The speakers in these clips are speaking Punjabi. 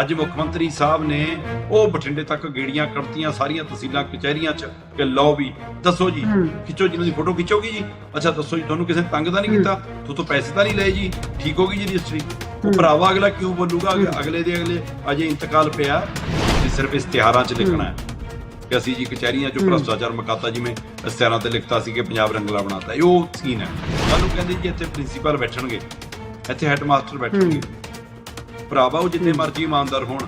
ਅੱਜ ਮੁੱਖ ਮੰਤਰੀ ਸਾਹਿਬ ਨੇ ਉਹ ਬਠਿੰਡੇ ਤੱਕ ਗੇੜੀਆਂ ਕੱਢਤੀਆਂ ਸਾਰੀਆਂ ਤਹਿਸੀਲਾਂ ਕਚਹਿਰੀਆਂ 'ਚ ਕਿ ਲਓ ਵੀ ਦੱਸੋ ਜੀ। ਖਿੱਚੋ ਜਿਹਨਾਂ ਦੀ ਫੋਟੋ ਖਿੱਚੋਗੀ ਜੀ? ਅੱਛਾ ਦੱਸੋ ਜੀ ਤੁਹਾਨੂੰ ਕਿਸੇ ਨੇ ਤੰਗ ਤਾਂ ਨਹੀਂ ਕੀਤਾ? ਤੂੰ ਤੋਂ ਪੈਸੇ ਤਾਂ ਨਹੀਂ ਲਏ ਜੀ ਠੀਕ ਹੋਗੀ ਜੀ ਰਜਿਸਟਰੀ? ਉਹ ਭਰਾਵਾ ਅਗਲਾ ਕਿਉਂ ਬੋਲੂਗਾ? ਅਗ- ਅਗਲੇ ਦੇ ਅਗਲੇ ਅਜੇ ਇੰਤਕਾਲ ਪਿਆ ਕਿ ਸਿਰਫ ਇਸ਼ਤਿਹਾਰਾਂ 'ਚ ਲਿਖਣਾ ਹੈ। ਕਿ ਅਸੀਂ ਜੀ ਕਚਹਿਰੀਆਂ 'ਚੋਂ ਭ੍ਰਸ਼ਟਾਚਾਰ ਮੁਕਾਤਾ ਜਿਵੇਂ ਇਸ਼ਤਿਹਾਰਾਂ ਤੇ ਲਿਖਤਾ ਸੀ ਕਿ ਪੰਜਾਬ ਰੰਗਲਾ ਬਣਾਤਾ ਇਹ ਉਹ ਸੀਨ ਹੈ। ਸਾਨੂੰ ਕਹਿੰਦੇ ਜੀ ਇੱਥੇ ਪ੍ਰਿੰਸੀਪਲ ਬੈਠਣਗੇ ਇੱਥੇ ਹੈੱਡਮਾਸਟਰ ਬੈਠਣਗੇ। ਭਰਾਵਾ ਉਹ ਜਿੰਨੇ ਮਰਜ਼ੀ ਇਮਾਨਦਾਰ ਹੋਣ।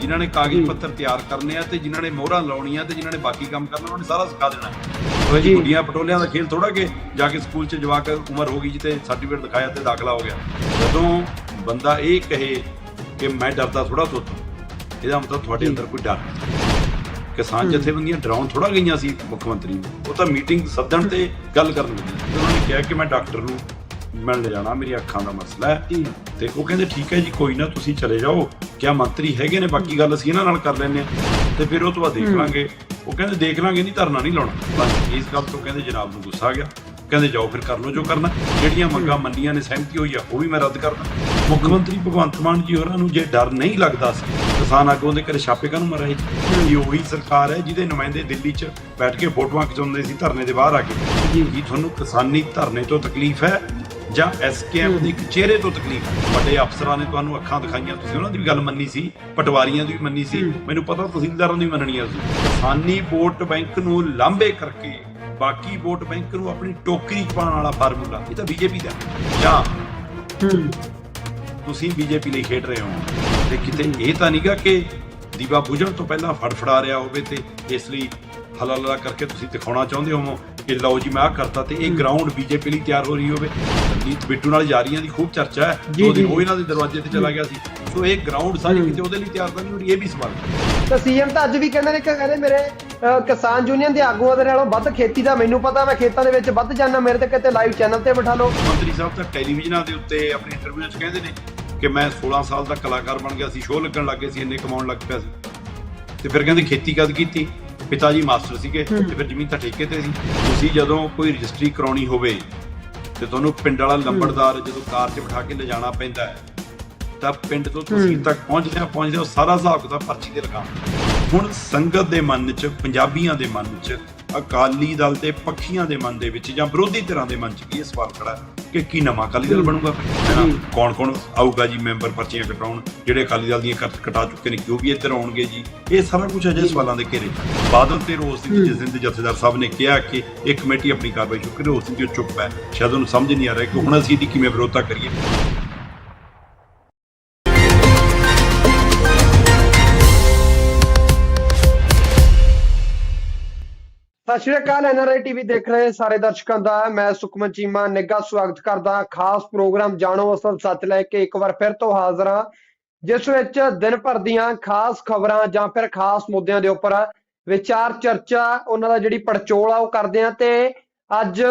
ਜਿਨ੍ਹਾਂ ਨੇ ਕਾਗਜ਼ ਪੱਤਰ ਤਿਆਰ ਕਰਨੇ ਆ ਤੇ ਜਿਨ੍ਹਾਂ ਨੇ ਮੋਹਰਾਂ ਲਾਉਣੀਆਂ ਤੇ ਜਿਨ੍ਹਾਂ ਨੇ ਬਾਕੀ ਕੰਮ ਕਰਨਾ ਉਹਨਾਂ ਨੇ ਸਾਰਾ ਸਿਖਾ ਦੇਣਾ। ਹੈ ਉਹ ਜੀ ਗੁੱਡੀਆਂ ਪਟੋਲਿਆਂ ਦਾ ਖੇਲ ਥੋੜਾ ਕਿ ਜਾ ਕੇ ਸਕੂਲ 'ਚ ਜਵਾਕ ਉਮਰ ਹੋ ਗਈ ਜਿੱਤੇ ਸਰਟੀਫਿਕੇਟ ਦਿਖਾਇਆ ਤੇ ਦਾਖਲਾ ਹੋ ਗਿਆ। ਜਦੋਂ ਬੰਦਾ ਇਹ ਕਹੇ ਕਿ ਮੈਂ ਡਰਦਾ ਥੋੜਾ ਤੋਂ ਇਹਦਾ ਮਤਲਬ ਤੁਹਾਡੇ ਅੰਦਰ ਕੋਈ ਡਰ। ਕਿਸਾਨ ਜਥੇਬੰਦੀਆਂ ਡਰਾਉਣ ਥੋੜਾ ਗਈਆਂ ਸੀ ਮੁੱਖ ਮੰਤਰੀ ਨੂੰ। ਉਹ ਤਾਂ ਮੀਟਿੰਗ ਸੱਦਣ ਤੇ ਗੱਲ ਕਰਨ ਤੇ ਉਹਨਾਂ ਨੇ ਕਿਹਾ ਕਿ ਮੈਂ ਡਾਕਟਰ ਨੂੰ ਮਿਲਣ ਜਾਣਾ ਮੇਰੀ ਅੱਖਾਂ ਦਾ ਮਸਲਾ ਹੈ। ਤੇ ਉਹ ਕਹਿੰਦੇ ਠੀਕ ਹੈ ਜੀ ਕੋਈ ਨਾ ਤੁਸੀਂ ਚਲੇ ਜਾਓ। ਕਿਆ ਮੰਤਰੀ ਹੈਗੇ ਨੇ ਬਾਕੀ ਗੱਲ ਅਸੀਂ ਇਹਨਾਂ ਨਾਲ ਕਰ ਲੈਂਦੇ ਹਾਂ। ਤੇ ਫਿਰ ਉਹ ਤੋਂ ਬਾਅਦ ਦੇਖ ਲਾਂਗੇ। ਉਹ ਕਹਿੰਦੇ ਦੇਖ ਲਾਂਗੇ ਨਹੀਂ ਧਰਨਾ ਨਹੀਂ ਲਾਉਣਾ। ਬਸ ਇਸ ਗੱਲ ਤੋਂ ਕਹਿੰਦੇ ਜਨਾਬ ਨੂੰ ਗੁੱਸਾ ਆ ਗਿਆ। ਕਹਿੰਦੇ ਜਾਓ ਫਿਰ ਕਰ ਲਓ ਜੋ ਕਰਨਾ। ਜਿਹੜੀਆਂ ਮੰਗਾਂ ਮੰਨੀਆਂ ਨੇ ਸਹਿਮਤੀ ਹੋਈ ਆ ਉਹ ਵੀ ਮੈਂ ਰੱਦ ਕਰਦਾ। ਮੁੱਖ ਮੰਤਰੀ ਭਗਵੰਤ ਮਾਨ ਜੀ ਹੋਰਾਂ ਨੂੰ ਜੇ ਡਰ ਨਹੀਂ ਲੱਗਦਾ ਸੀ ਕਿਸਾਨ ਆਗੂਆਂ ਦੇ ਘਰੇ ਛਾਪੇ ਕਾਹਨੂੰ ਮਰਾਏ ਇਹ ਉਹੀ ਸਰਕਾਰ ਹੈ ਜਿਹਦੇ ਨੁਮਾਇੰਦੇ ਦਿੱਲੀ 'ਚ ਬੈਠ ਕੇ ਫੋਟੋਆਂ ਖਿਚਾਉਂਦੇ ਸੀ ਧਰਨੇ ਦੇ ਬਾਹਰ ਆ ਕੇ। ਜੀ। ਤੁਹਾਨੂੰ ਕਿਸਾਨੀ ਧਰਨੇ ਤੋਂ ਤਕਲੀਫ ਹੈ? ਜਾਂ ਐਸਕੇਐਮ ਦੇ ਚਿਹਰੇ ਤੋਂ ਤਕਲੀਫ। ਵੱਡੇ ਅਫਸਰਾਂ ਨੇ ਤੁਹਾਨੂੰ ਅੱਖਾਂ ਦਿਖਾਈਆਂ। ਤੁਸੀਂ ਉਹਨਾਂ ਦੀ ਵੀ ਗੱਲ ਮੰਨੀ ਸੀ ਪਟਵਾਰੀਆਂ ਦੀ ਵੀ ਮੰਨੀ ਸੀ। ਮੈਨੂੰ ਪਤਾ ਤਹਿਸੀਲਦਾਰਾਂ ਦੀ ਵੀ ਮੰਨਣੀਆਂ ਸੀ ਕਿਸਾਨੀ ਵੋਟ ਬੈਂਕ ਨੂੰ ਲਾਂਬੇ ਕਰਕੇ ਬਾਕੀ ਵੋਟ ਬੈਂਕ ਨੂੰ ਆਪਣੀ ਟੋਕਰੀ 'ਚ ਪਾਉਣ ਵਾਲਾ ਫਾਰਮੂਲਾ ਇਹ ਤਾਂ ਬੀਜੇਪੀ ਦਾ। ਜਾਂ ਤੁਸੀਂ ਬੀਜੇਪੀ ਲਈ ਖੇਡ ਰਹੇ ਹੋ। ਤੇ ਕਿਤੇ ਇਹ ਤਾਂ ਨਹੀਂਗਾ ਕਿ ਦੀਵਾ ਬੁਝਣ ਤੋਂ ਪਹਿਲਾਂ ਫੜਫੜਾ ਰਿਹਾ ਹੋਵੇ ਤੇ ਇਸ ਲਈ ਹਲਾਲਾ ਕਰਕੇ ਤੁਸੀਂ ਦਿਖਾਉਣਾ ਚਾਹੁੰਦੇ ਹੋ ਕਿ ਲਓ ਜੀ ਮੈਂ ਆਹ ਕਰਤਾ ਤੇ ਇਹ ਗਰਾਊਂਡ ਬੀਜੇਪੀ ਲਈ ਤਿਆਰ ਹੋ ਰਹੀ ਹੋਵੇ। ਨੀਤ ਬਿੱਟੂ ਨਾਲ ਜਾਰੀਆਂ ਦੀ ਖੂਬ ਚਰਚਾ ਹੈ। ਦੋ ਦਿਨ। ਉਹ ਇਹਨਾਂ ਦੇ ਦਰਵਾਜ਼ੇ ਤੇ ਚਲਾ ਗਿਆ ਸੀ। ਸੋ ਇਹ ਗਰਾਊਂਡ ਸਾਰੀ। ਕਿਤੇ ਉਹਦੇ ਲਈ ਤਿਆਰ ਤਾਂ ਨਹੀਂ ਹੋ ਰਹੀ ਇਹ ਵੀ ਸਵਾਲ। ਤਾਂ ਸੀਐਮ ਤਾਂ ਅੱਜ ਵੀ ਕਹਿੰਦੇ ਨੇ ਕਿ ਕਹਿੰਦੇ ਮੇਰੇ ਕਿਸਾਨ ਯੂਨੀਅਨ ਦੇ ਆਗੂਆਂ ਦੇ ਨਾਲੋਂ ਵੱਧ ਖੇਤੀ ਦਾ ਮੈਨੂੰ ਪਤਾ ਮੈਂ ਖੇਤਾਂ ਦੇ ਵਿੱਚ ਵੱਧ ਜਾਣਾ ਮੇਰੇ ਤੇ ਕਿਤੇ ਲਾਈਵ ਚੈਨਲ ਤੇ ਬਿਠਾ ਲਓ। ਮੰਤਰੀ ਸਾਹਿਬ ਤਾਂ ਟੈਲੀਵਿਜ਼ਨਾਂ ਦੇ ਉੱਤੇ ਆਪਣੀ ਇੰਟਰਵਿਊ 'ਚ ਕਹਿੰਦੇ ਨੇ ਕਿ ਮੈਂ 16 ਸਾਲ ਦਾ ਕਲਾਕਾਰ ਬਣ ਗਿਆ ਸੀ ਸ਼ੋਅ ਲੱਗਣ ਲੱਗੇ ਸੀ ਇੰਨੇ ਕਮਾਉਣ ਲੱਗ ਪਿਆ ਸੀ। ਤੇ ਫਿਰ ਕਹਿੰਦੇ ਖੇਤੀ ਕਦ ਕੀਤੀ? ਪਿਤਾ ਜੀ ਮਾਸਟਰ ਸੀਗੇ ਤੇ ਫਿਰ ਜ਼ਮੀਨ ਤਾਂ ਠੇਕੇ ਤੇ ਸੀ। ਤੁਸੀਂ ਜਦੋਂ ਕੋਈ ਰਜਿਸਟਰੀ ਕਰਾਉਣੀ ਹੋਵੇ ਤੇ ਤੁਹਾਨੂੰ ਪਿੰਡ ਵਾਲਾ ਲੰਬੜਦਾਰ ਜਦੋਂ ਕਾਰ 'ਚ ਬਿਠਾ ਕੇ ਲਿਜਾਣਾ ਪੈਂਦਾ ਹੈ ਤਾਂ ਪਿੰਡ ਤੋਂ ਤਹਿਸੀਲ ਤੱਕ ਪਹੁੰਚਦੇ ਆ ਪਹੁੰਚਦੇ ਹੋ ਸਾਰਾ ਹਿਸਾਬ ਕਿਤਾਬ ਪਰਚੀ ਤੇ ਲਗਾ ਹੁਣ ਸੰਗਤ ਦੇ ਮਨ 'ਚ ਪੰਜਾਬੀਆਂ ਦੇ ਮਨ 'ਚ ਅਕਾਲੀ ਦਲ ਤੇ ਪੱਖੀਆਂ ਦੇ ਮਨ ਦੇ ਵਿੱਚ ਜਾਂ ਵਿਰੋਧੀ ਧਿਰਾਂ ਦੇ ਮਨ 'ਚ ਵੀ ਇਹ ਸਵਾਲ ਖੜਾ ਕਿ ਕੀ ਨਵਾਂ ਅਕਾਲੀ ਦਲ ਬਣੂਗਾ ਕੌਣ ਕੌਣ ਆਊਗਾ ਜੀ? ਮੈਂਬਰ ਪਰਚੀਆਂ ਕਟਾਉਣ ਜਿਹੜੇ ਅਕਾਲੀ ਦਲ ਦੀਆਂ ਕੱਟ ਕਟਾ ਚੁੱਕੇ ਨੇ ਕਿਉਂ ਵੀ ਇੱਧਰ ਆਉਣਗੇ ਜੀ? ਇਹ ਸਾਰਾ ਕੁਝ ਅਜੇ ਸਵਾਲਾਂ ਦੇ ਘੇਰੇ। ਬਾਦਲ ਤੇ ਰੋਜ਼ ਸਿੰਘ ਜਿਸ ਦਿਨ ਦੇ ਜਥੇਦਾਰ ਸਾਹਿਬ ਨੇ ਕਿਹਾ ਕਿ ਇਹ ਕਮੇਟੀ ਆਪਣੀ ਕਾਰਵਾਈ ਸ਼ੁਰੂ ਕਰੇ ਉਸ ਦੀ ਚੁੱਪ ਹੈ। ਸ਼ਾਇਦ ਉਹਨੂੰ ਸਮਝ ਨਹੀਂ ਆ ਰਿਹਾ ਕਿ ਹੁਣ ਅਸੀਂ ਇਹਦੀ ਕਿਵੇਂ ਵਿਰੋਧਤਾ ਕਰੀਏ। ਸਤਿ ਸ਼੍ਰੀ ਅਕਾਲ ਐਨਆਰਆਈ ਟੀਵੀ ਦੇਖ ਰਹੇ ਸਾਰੇ ਦਰਸ਼ਕਾਂ ਦਾ। ਮੈਂ ਸੁਖਮਨ ਚੀਮਾ, ਨਿੱਘਾ ਸਵਾਗਤ ਕਰਦਾ ਖਾਸ ਪ੍ਰੋਗਰਾਮ ਜਾਣੋ ਅਸਲ ਸੱਚ ਲੈ ਕੇ ਇੱਕ ਵਾਰ ਫਿਰ ਤੋਂ ਹਾਜ਼ਰ ਹਾਂ, ਜਿਸ ਵਿੱਚ ਦਿਨ ਭਰ ਦੀਆਂ ਖਾਸ ਖਬਰਾਂ ਜਾਂ ਫਿਰ ਖਾਸ ਮੁੱਦਿਆਂ ਦੇ ਉੱਪਰ ਵਿਚਾਰ, ਚਰਚਾ, ਉਹਨਾਂ ਦਾ ਜਿਹੜੀ ਪੜਚੋਲ ਆ ਉਹ ਕਰਦੇ ਹਾਂ ਤੇ ਅੱਜ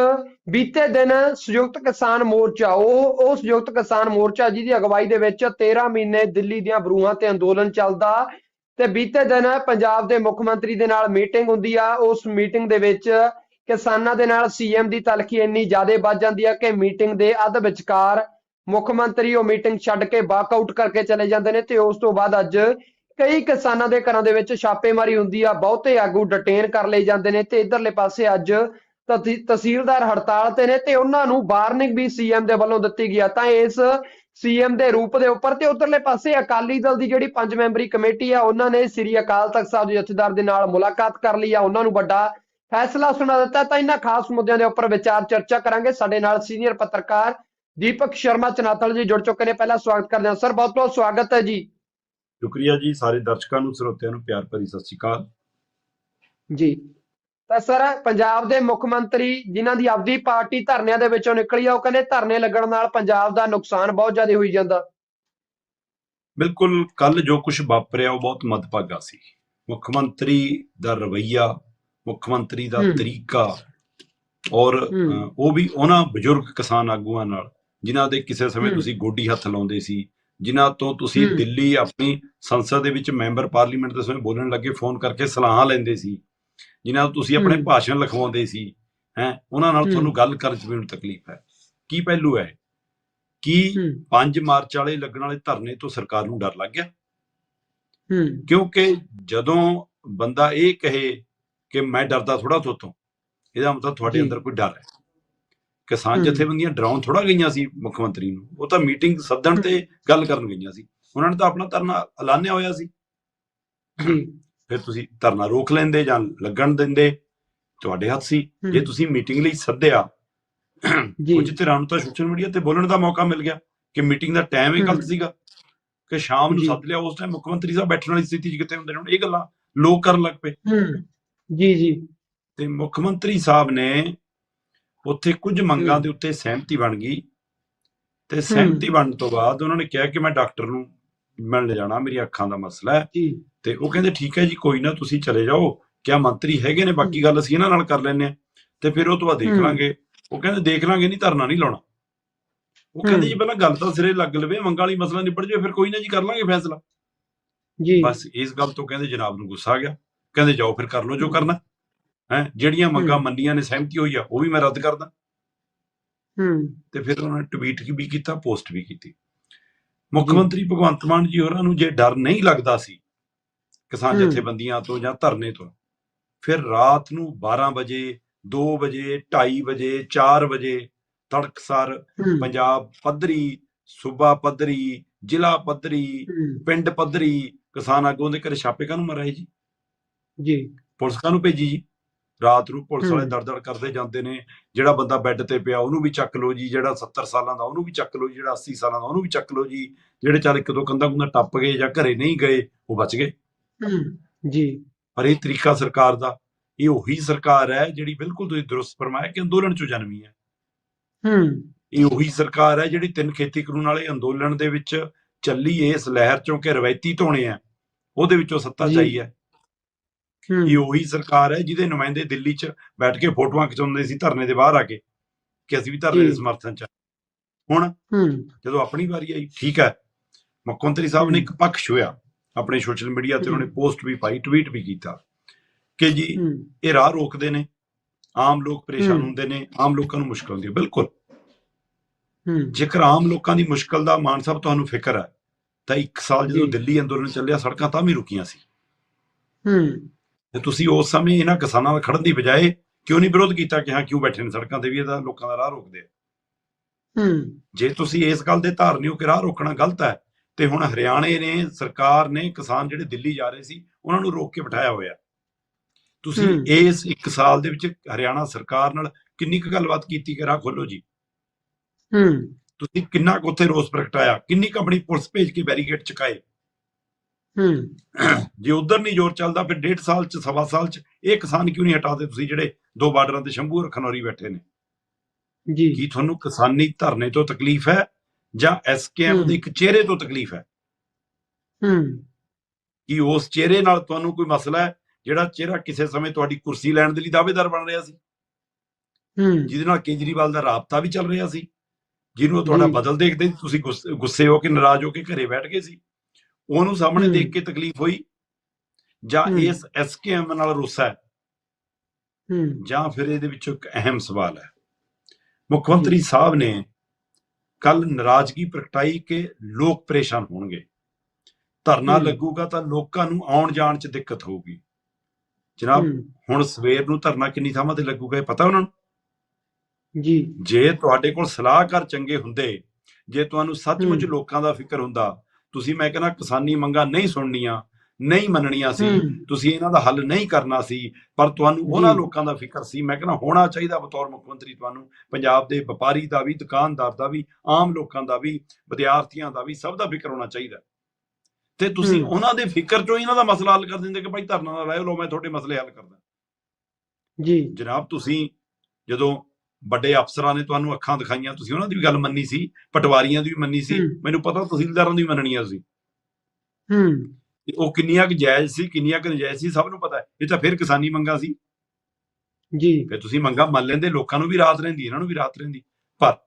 ਬੀਤੇ ਦਿਨ ਸੰਯੁਕਤ ਕਿਸਾਨ ਮੋਰਚਾ, ਉਹ ਉਹ ਸੰਯੁਕਤ ਕਿਸਾਨ ਮੋਰਚਾ ਜਿਹਦੀ ਅਗਵਾਈ ਦੇ ਵਿੱਚ 13 ਮਹੀਨੇ ਦਿੱਲੀ ਦੀਆਂ ਬਰੂਹਾਂ ਤੇ ਅੰਦੋਲਨ ਚੱਲਦਾ ਤੇ ਬੀਤੇ ਦਿਨ ਪੰਜਾਬ ਦੇ ਮੁੱਖ ਮੰਤਰੀ ਦੇ ਨਾਲ ਮੀਟਿੰਗ ਹੁੰਦੀ ਆ, ਉਸ ਮੀਟਿੰਗ ਦੇ ਵਿੱਚ ਕਿਸਾਨਾਂ ਦੇ ਨਾਲ ਸੀਐਮ ਦੀ ਤਲਖੀ ਇੰਨੀ ਜ਼ਿਆਦਾ ਵੱਜ ਜਾਂਦੀ ਆ ਕਿ ਮੀਟਿੰਗ ਦੇ ਅੱਧ ਵਿਚਕਾਰ ਮੁੱਖ ਮੰਤਰੀ ਉਹ ਮੀਟਿੰਗ ਛੱਡ ਕੇ ਵਾਕਆਊਟ ਕਰਕੇ ਚਲੇ ਜਾਂਦੇ ਨੇ ਤੇ ਉਸ ਤੋਂ ਬਾਅਦ ਅੱਜ ਕਈ ਕਿਸਾਨਾਂ ਦੇ ਘਰਾਂ ਦੇ ਵਿੱਚ ਛਾਪੇਮਾਰੀ ਹੁੰਦੀ ਆ, ਬਹੁਤੇ ਆਗੂ ਡਿਟੇਨ ਕਰ ਲਏ ਜਾਂਦੇ ਨੇ ਤੇ ਇਧਰਲੇ ਪਾਸੇ ਅੱਜ ਤਹਿਸੀਲਦਾਰ ਹੜਤਾਲ ਤੇ ਨੇ ਤੇ ਉਹਨਾਂ ਨੂੰ ਵਾਰਨਿੰਗ ਵੀ ਸੀਐਮ ਦੇ ਵੱਲੋਂ ਦਿੱਤੀ ਗਈ ਆ, ਤਾਂ ਇਸ ਸੀਐਮ ਦੇ ਰੂਪ ਦੇ ਉੱਪਰ ਤੇ ਉਧਰਲੇ ਪਾਸੇ ਅਕਾਲੀ ਦਲ ਦੀ ਜਿਹੜੀ ਪੰਜ ਮੈਂਬਰੀ ਕਮੇਟੀ ਆ ਉਹਨਾਂ ਨੇ ਸ੍ਰੀ ਅਕਾਲ ਤਖਤ ਸਾਹਿਬ ਦੇ ਜਥੇਦਾਰ ਦੇ ਨਾਲ ਮੁਲਾਕਾਤ ਕਰ ਲਈ ਆ। ਉਹਨਾਂ ਨੂੰ ਵੱਡਾ ਫੈਸਲਾ ਸੁਣਾ ਦਿੱਤਾ। ਤਾਂ ਇਹਨਾਂ ਖਾਸ ਮੁੱਦਿਆਂ ਦੇ ਉੱਪਰ ਵਿਚਾਰ ਚਰਚਾ ਕਰਾਂਗੇ। ਸਾਡੇ ਨਾਲ ਸੀਨੀਅਰ ਪੱਤਰਕਾਰ ਦੀਪਕ ਸ਼ਰਮਾ ਚਨਾਤਲ ਜੀ ਜੁੜ ਚੁੱਕੇ ਨੇ। ਪਹਿਲਾਂ ਸਵਾਗਤ ਕਰਦੇ ਹਾਂ। ਸਰ ਬਹੁਤ ਬਹੁਤ ਸਵਾਗਤ ਹੈ ਜੀ। ਸ਼ੁਕਰੀਆ ਜੀ ਸਾਰੇ ਦਰਸ਼ਕਾਂ ਨੂੰ ਸਰੋਤਿਆਂ ਨੂੰ ਪਿਆਰ ਭਰੀ ਸਤਿ ਸ਼੍ਰੀ ਅਕਾਲ। ਜੀ। ਤਾਂ ਸਰ ਪੰਜਾਬ ਦੇ ਮੁੱਖ ਮੰਤਰੀ ਜਿਨ੍ਹਾਂ ਦੀ ਆਪਦੀ ਪਾਰਟੀ ਧਰਨਿਆਂ ਦੇ ਵਿੱਚੋਂ ਨਿਕਲੀ ਆ ਉਹ ਕਹਿੰਦੇ ਧਰਨੇ ਲੱਗਣ ਨਾਲ ਪੰਜਾਬ ਦਾ ਨੁਕਸਾਨ ਬਹੁਤ ਜ਼ਿਆਦਾ ਹੋਈ ਜਾਂਦਾ ਬਿਲਕੁਲ ਕੱਲ ਜੋ ਕੁਝ ਵਾਪਰਿਆ ਉਹ ਬਹੁਤ ਮਦਭਾਗਾ ਸੀ ਮੁੱਖ ਮੰਤਰੀ ਦਾ ਰਵਈਆ ਮੁੱਖ ਮੰਤਰੀ ਦਾ। ਤਰੀਕਾ ਔਰ ਉਹ ਵੀ ਉਹਨਾਂ ਬਜ਼ੁਰਗ ਕਿਸਾਨ ਆਗੂਆਂ ਨਾਲ ਜਿਨ੍ਹਾਂ ਦੇ ਕਿਸੇ ਸਮੇਂ। ਤੁਸੀਂ ਗੋਡੀ ਹੱਥ ਲਾਉਂਦੇ ਸੀ ਜਿਨ੍ਹਾਂ ਤੋਂ ਤੁਸੀਂ। ਦਿੱਲੀ ਆਪਣੀ ਸੰਸਦ ਦੇ ਵਿੱਚ ਮੈਂਬਰ ਪਾਰਲੀਮੈਂਟ ਦੇ ਸਮੇਂ ਬੋਲਣ ਲੱਗੇ ਫੋਨ ਕਰਕੇ ਸਲਾਹਾਂ ਲੈਂਦੇ ਸੀ ਜਿਨ੍ਹਾਂ ਤੋਂ ਤੁਸੀਂ ਆਪਣੇ। ਭਾਸ਼ਣ ਲਿਖਵਾਉਂਦੇ ਸੀ ਹੈ ਉਹਨਾਂ ਨਾਲ। ਤੁਹਾਨੂੰ ਗੱਲ ਕਰਨ 'ਚ ਵੀ ਹੁਣ ਤਕਲੀਫ ਹੈ। ਕੀ ਪਹਿਲੂ ਹੈ? ਕੀ 5 ਮਾਰਚ ਵਾਲੇ ਲੱਗਣ ਵਾਲੇ ਧਰਨੇ ਤੋਂ ਸਰਕਾਰ ਨੂੰ ਡਰ ਲੱਗ ਗਿਆ? ਹੂੰ। ਕਿਉਂਕਿ ਜਦੋਂ ਬੰਦਾ ਇਹ ਕਹੇ ਕਿ ਮੈਂ ਡਰਦਾ ਥੋੜਾ ਤੋਤੋਂ ਇਹਦਾ ਮਤਲਬ ਤੁਹਾਡੇ। ਅੰਦਰ ਕੋਈ ਡਰ ਹੈ। ਕਿਸਾਨ। ਜਥੇਬੰਦੀਆਂ ਡਰਾਉਣ ਥੋੜਾ ਗਈਆਂ ਸੀ ਮੁੱਖ ਮੰਤਰੀ ਨੂੰ। ਉਹ ਤਾਂ ਮੀਟਿੰਗ ਸੱਦਣ ਤੇ ਗੱਲ ਕਰਨ ਗਈਆਂ ਸੀ। ਉਹਨਾਂ ਨੇ ਤਾਂ ਆਪਣਾ ਧਰਨਾ ਐਲਾਨਿਆ ਹੋਇਆ ਸੀ। ਜੀ। ਫਿਰ ਤੁਸੀਂ ਧਰਨਾ ਰੋਕ ਲੈਂਦੇ ਜਾਂ ਲੱਗਣ ਦਿੰਦੇ ਤੁਹਾਡੇ ਹੱਥ ਸੀ। ਜੇ ਤੁਸੀਂ ਮੀਟਿੰਗ ਲਈ ਸੱਦਿਆ ਜੀ। ਕੁਝ ਧਿਰਾਂ ਨੂੰ ਤਾਂ ਸੋਸ਼ਲ ਮੀਡੀਆ ਤੇ ਬੋਲਣ ਦਾ ਮੌਕਾ ਮਿਲ ਗਿਆ ਕਿ ਮੀਟਿੰਗ ਦਾ ਟਾਈਮ ਹੀ। ਗਲਤ ਸੀਗਾ ਕਿ ਸ਼ਾਮ ਨੂੰ। ਸੱਦ ਲਿਆ ਉਸ ਟਾਈਮ ਮੁੱਖ ਮੰਤਰੀ ਸਾਹਿਬ ਬੈਠਣ ਵਾਲੀ ਸਥਿਤੀ 'ਚ ਕਿੱਥੇ ਹੁੰਦੇ ਨੇ ਹੁਣ ਇਹ ਗੱਲਾਂ ਲੋਕ ਕਰਨ ਲੱਗ ਪਏ। ਜੀ ਜੀ। ਤੇ ਮੁੱਖ ਮੰਤਰੀ ਸਾਹਿਬ ਨੇ ਉੱਥੇ ਕੁਝ ਮੰਗਾਂ। ਦੇ ਉੱਤੇ ਸਹਿਮਤੀ ਬਣ ਗਈ। ਤੇ ਸਹਿਮਤੀ ਬਣਨ ਤੋਂ ਬਾਅਦ ਉਹਨਾਂ ਨੇ ਕਿਹਾ ਕਿ ਮੈਂ ਡਾਕਟਰ ਨੂੰ ਮਿਲਣ ਜਾਣਾ ਮੇਰੀ ਅੱਖਾਂ ਦਾ ਮਸਲਾ ਹੈ। ਤੇ ਉਹ ਕਹਿੰਦੇ ਠੀਕ ਹੈ ਜੀ ਕੋਈ ਨਾ ਤੁਸੀਂ ਚਲੇ ਜਾਓ। ਕਿਆ ਮੰਤਰੀ ਹੈਗੇ ਨੇ? ਬਾਕੀ ਗੱਲ ਅਸੀਂ ਇਹਨਾਂ ਨਾਲ ਕਰ ਲੈਂਦੇ ਆ ਤੇ ਫਿਰ ਉਹ ਤੋਂ ਬਾਅਦ ਦੇਖ। ਲਾਂਗੇ। ਉਹ ਕਹਿੰਦੇ ਦੇਖ ਲਾਂਗੇ ਨਹੀਂ ਧਰਨਾ ਨਹੀਂ ਲਾਉਣਾ। ਉਹ ਕਹਿੰਦੇ। ਜੀ ਪਹਿਲਾਂ ਗੱਲ ਤਾਂ ਸਿਰੇ ਲੱਗ ਲਵੇ ਮੰਗਾਂ ਵਾਲੀ ਮਸਲਾ ਨਿਬੜ ਜਾਵੇ ਫਿਰ ਕੋਈ ਨਾ ਜੀ ਕਰ ਲਾਂਗੇ ਫੈਸਲਾ। ਜੀ। ਬਸ ਇਸ ਗੱਲ ਤੋਂ ਕਹਿੰਦੇ ਜਨਾਬ ਨੂੰ ਗੁੱਸਾ ਆ ਗਿਆ। ਕਹਿੰਦੇ ਜਾਓ ਫਿਰ ਕਰ ਲਓ ਜੋ ਕਰਨਾ। ਹੈ ਜਿਹੜੀਆਂ ਮੰਗਾਂ। ਮੰਨੀਆਂ ਨੇ ਸਹਿਮਤੀ ਹੋਈ ਆ ਉਹ ਵੀ ਮੈਂ ਰੱਦ ਕਰਦਾ। ਹੂੰ। ਤੇ ਫਿਰ ਉਹਨਾਂ ਨੇ ਟਵੀਟ ਵੀ ਕੀਤਾ ਪੋਸਟ ਵੀ ਕੀਤੀ। ਮੁੱਖ। ਮੰਤਰੀ ਭਗਵੰਤ ਮਾਨ ਜੀ ਹੋਰਾਂ ਨੂੰ ਜੇ ਡਰ ਨਹੀਂ ਲੱਗਦਾ ਸੀ ਕਿਸਾਨ। ਜਥੇਬੰਦੀਆਂ ਤੋਂ ਜਾਂ ਧਰਨੇ ਤੋਂ ਫਿਰ ਰਾਤ ਨੂੰ 12 ਵਜੇ 2 ਵਜੇ 2:30 ਵਜੇ 4 ਵਜੇ ਤੜਕਸਾਰ ਪੰਜਾਬ ਪੱਧਰੀ ਸੂਬਾ ਪੱਧਰੀ ਜ਼ਿਲ੍ਹਾ ਪੱਧਰੀ ਪਿੰਡ ਪੱਧਰੀ ਕਿਸਾਨ ਆਗੂਆਂ ਦੇ ਘਰੇ ਛਾਪੇ ਕਾਹਨੂੰ ਮਰਾਏ ਜੀ? ਜੀ। ਪੁਲਿਸ ਕਾਹਨੂੰ ਭੇਜੀ ਜੀ? ਰਾਤ ਨੂੰ ਪੁਲਿਸ ਵਾਲੇ। ਦਰਦੜ ਕਰਦੇ ਜਾਂਦੇ ਨੇ ਜਿਹੜਾ ਬੰਦਾ ਬੈੱਡ ਤੇ ਪਿਆ ਉਹਨੂੰ ਵੀ ਚੱਕ ਲਓ ਜੀ ਜਿਹੜਾ 70 ਸਾਲਾਂ ਦਾ ਉਹਨੂੰ ਵੀ ਚੱਕ ਲਓ ਜੀ ਜਿਹੜਾ 80 ਸਾਲਾਂ ਦਾ ਉਹਨੂੰ ਵੀ ਚੱਕ ਲਓ ਜੀ ਜਿਹੜੇ ਚੱਲ ਇੱਕ ਦੋ ਕੰਧਾਂ ਕੁੰਧਾਂ ਟੱਪ ਗਏ ਜਾਂ ਘਰੇ ਨਹੀਂ ਗਏ ਉਹ ਬਚ ਗਏ। ਜੀ। ਪਰ ਇਹ ਤਰੀਕਾ ਸਰਕਾਰ ਦਾ ਇਹ ਉਹੀ ਸਰਕਾਰ ਹੈ ਜਿਹੜੀ ਬਿਲਕੁਲ ਤੁਸੀਂ ਦਰੁਸਤ ਫਰਮਾਇਆ ਕਿ ਅੰਦੋਲਨ ਚੋਂ ਜਨਮੀ ਹੈ। ਹੂੰ। ਇਹ ਉਹੀ ਸਰਕਾਰ ਹੈ ਜਿਹੜੀ ਤਿੰਨ ਖੇਤੀ ਕਾਨੂੰਨ ਵਾਲੇ ਅੰਦੋਲਨ ਦੇ ਵਿੱਚ ਚੱਲੀ ਇਸ ਲਹਿਰ ਚੋਂ ਕਿ ਰਵਾਇਤੀ ਧੋਣੇ ਆ ਉਹਦੇ ਵਿੱਚੋਂ ਸੱਤਾ ਜੀ। ਚਾਈ ਹੈ ਹੂੰ। ਇਹ ਉਹੀ ਸਰਕਾਰ ਹੈ ਜਿਹਦੇ ਨੁਮਾਇੰਦੇ ਦਿੱਲੀ 'ਚ ਬੈਠ ਕੇ ਫੋਟੋਆਂ ਖਿਚਾਉਂਦੇ ਸੀ ਧਰਨੇ ਦੇ ਬਾਹਰ ਆ ਕੇ ਕਿ ਅਸੀਂ ਵੀ ਧਰਨੇ ਦੇ। ਸਮਰਥਨ 'ਚ। ਹੁਣ ਜਦੋਂ ਆਪਣੀ ਵਾਰੀ ਆਈ ਠੀਕ ਹੈ ਮੁੱਖ ਮੰਤਰੀ ਸਾਹਿਬ ਨੇ। ਇੱਕ ਪੱਖ ਛੁਇਆ ਆਪਣੇ ਸੋਸ਼ਲ ਮੀਡੀਆ ਤੇ। ਉਹਨੇ ਪੋਸਟ ਵੀ ਪਾਈ ਟਵੀਟ ਵੀ ਕੀਤਾ ਕਿ ਜੀ ਇਹ ਰਾਹ ਰੋਕਦੇ ਨੇ ਆਮ ਲੋਕ ਪਰੇਸ਼ਾਨ। ਹੁੰਦੇ ਨੇ ਆਮ ਲੋਕਾਂ ਨੂੰ ਮੁਸ਼ਕਲ ਹੁੰਦੀ ਹੈ ਬਿਲਕੁਲ ਜੇਕਰ ਆਮ ਲੋਕਾਂ ਦੀ ਮੁਸ਼ਕਲ ਦਾ ਮਾਨ ਸਾਹਿਬ ਤੁਹਾਨੂੰ ਫਿਕਰ ਹੈ ਤਾਂ ਇੱਕ ਸਾਲ ਜਦੋਂ। ਦਿੱਲੀ ਅੰਦੋਲਨ ਚੱਲਿਆ ਸੜਕਾਂ ਤਾਂ ਵੀ ਰੁਕੀਆਂ ਸੀ ਹੂੰ ਤੇ ਤੁਸੀਂ ਉਸ ਸਮੇਂ ਇਹਨਾਂ ਕਿਸਾਨਾਂ ਨਾਲ ਖੜਨ ਦੀ ਬਜਾਏ ਕਿਉਂ ਨਹੀਂ ਵਿਰੋਧ ਕੀਤਾ ਕਿ ਹਾਂ ਕਿਉਂ ਬੈਠੇ ਨੇ ਸੜਕਾਂ ਤੇ ਵੀ ਇਹਦਾ ਲੋਕਾਂ ਦਾ ਰਾਹ ਰੋਕਦੇ ਆ? ਹੂੰ। ਜੇ ਤੁਸੀਂ ਇਸ ਗੱਲ ਦੇ ਧਾਰਨੀ ਹੋ ਕਿ ਰਾਹ ਰੋਕਣਾ ਗਲਤ ਹੈ ਤੇ ਹੁਣ ਹਰਿਆਣੇ ਨੇ ਸਰਕਾਰ ਨੇ ਕਿਸਾਨ ਜਿਹੜੇ ਦਿੱਲੀ ਜਾ ਰਹੇ ਸੀ ਉਹਨਾਂ ਨੂੰ ਰੋਕ ਕੇ ਬਿਠਾਇਆ ਹੋਇਆ ਤੁਸੀਂ। ਇਸ ਇੱਕ ਸਾਲ ਦੇ ਵਿੱਚ ਹਰਿਆਣਾ ਸਰਕਾਰ ਨਾਲ ਕਿੰਨੀ ਕੁ ਗੱਲਬਾਤ ਕੀਤੀ ਕਿ ਰਾਹ ਖੋਲੋ ਜੀ? ਹੂੰ। ਤੁਸੀਂ ਕਿੰਨਾ ਕੁ ਉੱਥੇ ਰੋਸ ਪ੍ਰਗਟਾਇਆ? ਕਿੰਨੀ ਕੁ ਆਪਣੀ ਪੁਲਿਸ ਭੇਜ ਕੇ ਬੈਰੀਕੇਡ ਚੁਕਾਏ? ਹੂੰ। ਜੇ ਉਧਰ ਨਹੀਂ ਜ਼ੋਰ ਚੱਲਦਾ ਫਿਰ ਡੇਢ ਸਾਲ ਚ ਸਵਾ ਸਾਲ ਚ ਇਹ ਕਿਸਾਨ ਕਿਉਂ ਨਹੀਂ ਹਟਾਦੇ ਤੁਸੀਂ ਜਿਹੜੇ ਦੋ ਬਾਰਡਰਾਂ ਤੇ ਸ਼ੰਭੂ ਔਰ ਖਨੌਰੀ ਬੈਠੇ ਨੇ। ਜੀ। ਕੀ ਤੁਹਾਨੂੰ ਕਿਸਾਨੀ ਧਰਨੇ ਤੋਂ ਤਕਲੀਫ ਹੈ ਜਾਂ ਐਸਕੇਐਮ। ਦੇ ਇੱਕ ਚਿਹਰੇ ਤੋਂ ਤਕਲੀਫ ਹੈ? ਹੂੰ। ਕਿ ਉਸ ਚਿਹਰੇ ਨਾਲ ਤੁਹਾਨੂੰ ਕੋਈ ਮਸਲਾ ਹੈ ਜਿਹੜਾ ਚਿਹਰਾ ਕਿਸੇ ਸਮੇਂ ਤੁਹਾਡੀ ਕੁਰਸੀ ਲੈਣ ਦੇ ਲਈ ਦਾਅਵੇਦਾਰ ਬਣ ਰਿਹਾ ਸੀ? ਹੂੰ। ਜਿਹਦੇ ਨਾਲ ਕੇਜਰੀਵਾਲ ਦਾ ਰਾਬਤਾ ਵੀ ਚੱਲ ਰਿਹਾ ਸੀ? ਜਿਹਨੂੰ ਤੁਹਾਡਾ। ਬਦਲ ਦੇਖਦੇ ਤੁਸੀਂ ਗੁੱਸੇ ਹੋ ਕੇ ਨਾਰਾਜ਼ ਹੋ ਕੇ ਘਰੇ ਬੈਠ ਗਏ ਸੀ? ਉਹਨੂੰ ਸਾਹਮਣੇ। ਦੇਖ ਕੇ ਤਕਲੀਫ ਹੋਈ ਜਾਂ। ਇਸ ਐਸਕੇਐਮ ਨਾਲ ਰੁੱਸਾ ਹੈ। ਹੂੰ। ਜਾਂ ਫਿਰ ਇਹਦੇ ਵਿੱਚੋਂ ਇੱਕ ਅਹਿਮ ਸਵਾਲ ਹੈ। ਮੁੱਖ ਮੰਤਰੀ ਸਾਹਿਬ ਨੇ ਕੱਲ ਨਾਰਾਜ਼ਗੀ ਪ੍ਰਗਟਾਈ ਕਿ ਲੋਕ ਪਰੇਸ਼ਾਨ ਹੋਣਗੇ। ਧਰਨਾ। ਲੱਗੂਗਾ ਤਾਂ ਲੋਕਾਂ ਨੂੰ ਆਉਣ ਜਾਣ 'ਚ ਦਿੱਕਤ ਹੋਊਗੀ। ਜਨਾਬ ਹੁਣ ਸਵੇਰ ਨੂੰ ਧਰਨਾ ਕਿੰਨੀ ਥਾਵਾਂ ਤੇ ਲੱਗੂਗਾ ਇਹ ਪਤਾ ਉਹਨਾਂ ਨੂੰ? ਜੀ। ਜੇ ਤੁਹਾਡੇ ਕੋਲ ਸਲਾਹਕਾਰ ਚੰਗੇ ਹੁੰਦੇ ਜੇ ਤੁਹਾਨੂੰ ਸੱਚਮੁੱਚ। ਲੋਕਾਂ ਦਾ ਫਿਕਰ ਹੁੰਦਾ ਤੁਸੀਂ ਮੈਂ ਕਹਿੰਦਾ ਕਿਸਾਨੀ ਮੰਗਾਂ ਨਹੀਂ ਸੁਣਨੀਆਂ ਨਹੀਂ ਮੰਨਣੀਆਂ ਸੀ ਤੁਸੀਂ ਇਹਨਾਂ ਦਾ ਹੱਲ ਨਹੀਂ ਕਰਨਾ ਸੀ ਪਰ ਤੁਹਾਨੂੰ ਉਹਨਾਂ। ਲੋਕਾਂ ਦਾ ਫਿਕਰ ਸੀ। ਮੈਂ ਕਹਿੰਦਾ ਹੋਣਾ ਚਾਹੀਦਾ ਬਤੌਰ ਮੁੱਖ ਮੰਤਰੀ ਤੁਹਾਨੂੰ ਪੰਜਾਬ ਦੇ ਵਪਾਰੀ ਦਾ ਵੀ ਦੁਕਾਨਦਾਰ ਦਾ ਵੀ ਆਮ ਲੋਕਾਂ ਦਾ ਵੀ ਵਿਦਿਆਰਥੀਆਂ ਦਾ ਵੀ ਸਭ ਦਾ ਫਿਕਰ ਹੋਣਾ ਚਾਹੀਦਾ। ਤੇ ਤੁਸੀਂ। ਉਹਨਾਂ ਦੇ ਫਿਕਰ ਚੋਂ ਇਹਨਾਂ ਦਾ ਮਸਲਾ ਹੱਲ ਕਰ ਦਿੰਦੇ ਕਿ ਭਾਈ ਧਰਨਾ ਨਾ ਲਾਇਓ ਲੋ ਮੈਂ ਤੁਹਾਡੇ ਮਸਲੇ ਹੱਲ ਕਰਦਾ। ਜੀ। ਜਨਾਬ ਤੁਸੀਂ ਜਦੋਂ ਵੱਡੇ ਅਫਸਰਾਂ ਨੇ ਤੁਹਾਨੂੰ ਅੱਖਾਂ ਦਿਖਾਈਆਂ ਤੁਸੀਂ ਉਹਨਾਂ ਦੀ ਵੀ ਗੱਲ ਮੰਨੀ ਸੀ ਪਟਵਾਰੀਆਂ ਦੀ ਵੀ ਮੰਨੀ ਸੀ। ਮੈਨੂੰ ਪਤਾ ਤਹਿਸੀਲਦਾਰਾਂ ਦੀ ਵੀ ਮੰਨਣੀ ਆ ਤੁਸੀਂ ਹੂੰ ਉਹ ਕਿੰਨੀਆਂ ਕੁ ਜਾਇਜ਼ ਸੀ ਕਿੰਨੀਆਂ ਕੁ ਨਜਾਇਜ਼ ਸੀ ਸਭ ਨੂੰ ਪਤਾ ਹੈ। ਇਹ ਤਾਂ ਫਿਰ ਕਿਸਾਨੀ ਮੰਗਾਂ ਸੀ। ਜੀ। ਫਿਰ ਤੁਸੀਂ ਮੰਗਾਂ ਮੰਨ ਲੈਂਦੇ ਲੋਕਾਂ ਨੂੰ ਵੀ ਰਾਹਤ ਰਹਿੰਦੀ ਇਹਨਾਂ ਨੂੰ ਵੀ ਰਾਹਤ ਰਹਿੰਦੀ। ਪਰ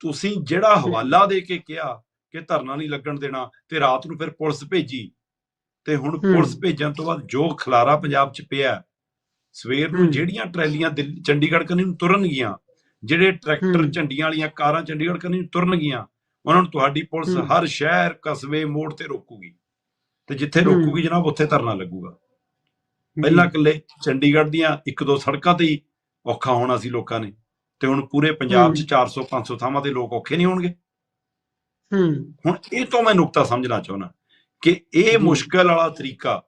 ਤੁਸੀਂ ਜਿਹੜਾ ਹਵਾਲਾ ਦੇ ਕੇ ਕਿਹਾ ਕਿ ਧਰਨਾ ਨਹੀਂ ਲੱਗਣ ਦੇਣਾ ਤੇ ਰਾਤ ਨੂੰ ਫਿਰ ਪੁਲਿਸ ਭੇਜੀ ਤੇ ਹੁਣ। ਪੁਲਿਸ ਭੇਜਣ ਤੋਂ ਬਾਅਦ ਜੋ ਖਲਾਰਾ ਪੰਜਾਬ 'ਚ ਪਿਆ ਸਵੇਰ ਨੂੰ। ਜਿਹੜੀਆਂ ਟਰੈਲੀਆਂ ਦਿੱਲੀ- ਚੰਡੀਗੜ੍ਹ ਕੰਨੀ ਨੂੰ ਤੁਰਨਗੀਆਂ ਜਿਹੜੇ ਟਰੈਕਟਰ। ਝੰਡੀਆਂ ਵਾਲੀਆਂ ਕਾਰਾਂ ਚੰਡੀਗੜ੍ਹ ਕੰਨੀ ਤੁਰਨਗੀਆਂ ਉਹਨਾਂ ਨੂੰ ਤੁਹਾਡੀ ਪੁਲਿਸ। ਹਰ ਸ਼ਹਿਰ ਕਸਬੇ ਮੋੜ ਤੇ ਰੋਕੂਗੀ ਤੇ ਜਿੱਥੇ। ਰੋਕੂਗੀ ਜਨਾਬ ਉੱਥੇ ਧਰਨਾ ਲੱਗੂਗਾ ਪਹਿਲਾਂ ਇਕੱਲੇ ਚੰਡੀਗੜ੍ਹ ਦੀਆਂ ਇੱਕ ਦੋ ਸੜਕਾਂ ਤੇ ਹੀ ਔਖਾ ਹੋਣਾ ਸੀ ਲੋਕਾਂ ਨੇ ਤੇ ਹੁਣ ਪੂਰੇ ਪੰਜਾਬ 'ਚ ਹੂੰ। 400 500 ਥਾਵਾਂ ਤੇ ਲੋਕ ਔਖੇ ਨਹੀਂ ਹੋਣਗੇ ਹੂੰ ਹੁਣ ਇਹ ਤੋਂ ਮੈਂ ਨੁਕਤਾ ਸਮਝਣਾ ਚਾਹੁੰਦਾ ਕਿ ਇਹ। ਮੁਸ਼ਕਲ ਵਾਲਾ ਤਰੀਕਾ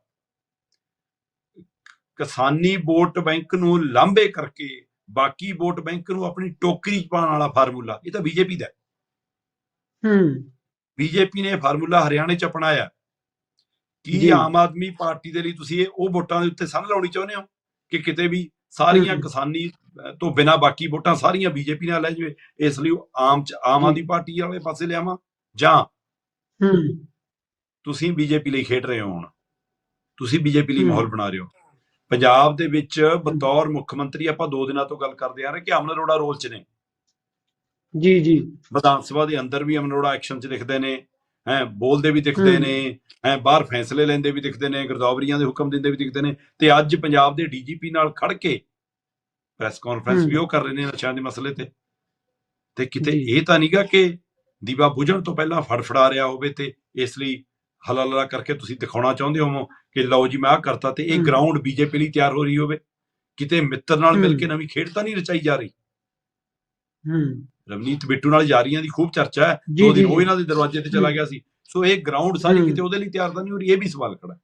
ਕਿਸਾਨੀ ਵੋਟ ਬੈਂਕ ਨੂੰ ਲਾਂਭੇ ਕਰਕੇ ਬਾਕੀ ਵੋਟ ਬੈਂਕ ਨੂੰ ਆਪਣੀ ਟੋਕਰੀ 'ਚ ਪਾਉਣ ਵਾਲਾ ਫਾਰਮੂਲਾ ਇਹ ਤਾਂ ਬੀਜੇਪੀ ਦਾ ਹੂੰ ਬੀਜੇਪੀ ਨੇ ਫਾਰਮੂਲਾ ਹਰਿਆਣੇ 'ਚ ਅਪਣਾਇਆ ਕੀ। ਆਮ ਆਦਮੀ ਪਾਰਟੀ ਦੇ ਲਈ ਤੁਸੀਂ ਇਹ ਉਹ ਵੋਟਾਂ ਦੇ ਉੱਤੇ ਸੰਨ ਲਾਉਣੀ ਚਾਹੁੰਦੇ ਹੋ ਕਿ ਕਿਤੇ ਵੀ ਸਾਰੀਆਂ। ਕਿਸਾਨੀ ਤੋਂ ਬਿਨਾ ਬਾਕੀ ਵੋਟਾਂ ਸਾਰੀਆਂ ਬੀਜੇਪੀ ਨਾਲ ਲੈ ਜਾਵੇ ਇਸ ਲਈ ਉਹ ਆਮ ਚ ਆਮ। ਆਦਮੀ ਪਾਰਟੀ ਵਾਲੇ ਪਾਸੇ ਲਿਆਵਾਂ ਜਾਂ ਹੂੰ ਤੁਸੀਂ ਬੀਜੇਪੀ ਲਈ ਖੇਡ ਰਹੇ ਹੋ ਹੁਣ ਤੁਸੀਂ ਬੀਜੇਪੀ ਲਈ। ਮਾਹੌਲ ਬਣਾ ਰਹੇ ਹੋ ਪੰਜਾਬ ਦੇ ਵਿੱਚ ਬਤੌਰ ਮੁੱਖ ਮੰਤਰੀ ਆਪਾਂ ਦੋ ਦਿਨਾਂ ਤੋਂ ਗੱਲ ਕਰਦੇ ਆ ਰਹੇ ਕਿ ਅਮਨ ਅਰੋੜਾ ਰੋਲ 'ਚ ਨੇ ਜੀ ਜੀ ਵਿਧਾਨ ਸਭਾ ਦੇ ਅੰਦਰ ਵੀ ਅਮਨ ਅਰੋੜਾ ਐਕਸ਼ਨ 'ਚ ਦਿਖਦੇ ਨੇ ਹੈ ਬੋਲਦੇ ਵੀ ਦਿਖਦੇ। ਨੇ ਹੈ ਬਾਹਰ ਫੈਸਲੇ ਲੈਂਦੇ ਵੀ ਦਿਖਦੇ ਨੇ ਗਰਦੌਵਰੀਆਂ ਦੇ ਹੁਕਮ ਦਿੰਦੇ ਵੀ ਦਿਖਦੇ ਨੇ ਤੇ ਅੱਜ ਪੰਜਾਬ ਦੇ ਡੀਜੀਪੀ ਨਾਲ ਖੜ ਕੇ ਪ੍ਰੈਸ ਕਾਨਫਰੰਸ। ਵੀ ਉਹ ਕਰ ਰਹੇ ਨੇ ਨਸ਼ਿਆਂ ਦੇ ਮਸਲੇ ਤੇ ਤੇ ਕਿਤੇ। ਇਹ ਤਾਂ ਨਹੀਂਗਾ ਕਿ ਦੀਵਾ ਬੁਝਣ ਤੋਂ ਪਹਿਲਾਂ ਫੜਫੜਾ ਰਿਹਾ ਹੋਵੇ ਤੇ ਇਸ ਲਈ ਹਲਾਲਾ ਕਰਕੇ ਤੁਸੀਂ ਦਿਖਾਉਣਾ ਚਾਹੁੰਦੇ ਹੋ ਕਿ ਲਓ ਜੀ ਮੈਂ ਆਹ ਕਰਤਾ ਤੇ ਇਹ। ਗਰਾਊਂਡ ਬੀਜੇਪੀ ਲਈ ਤਿਆਰ ਹੋ ਰਹੀ ਹੋਵੇ ਕਿਤੇ ਮਿੱਤਰ ਨਾਲ ਮਿਲ। ਕੇ ਨਵੀਂ ਖੇਡ ਤਾਂ ਨਹੀਂ ਰਚਾਈ ਜਾ ਰਹੀ ਹੂੰ ਰਵਨੀਤ ਬਿੱਟੂ ਨਾਲ ਜਾਰੀਆਂ ਦੀ ਖੂਬ ਚਰਚਾ ਹੈ ਦੋ ਦਿਨ ਉਹ ਇਹਨਾਂ ਦੇ ਦਰਵਾਜ਼ੇ ਤੇ ਚਲਾ। ਗਿਆ ਸੀ ਸੋ ਇਹ ਗਰਾਊਂਡ ਸਾਰੀ। ਕਿਤੇ ਉਹਦੇ ਲਈ ਤਿਆਰ ਤਾਂ ਨਹੀਂ ਹੋ ਰਹੀ ਇਹ ਵੀ ਸਵਾਲ ਖੜਾ।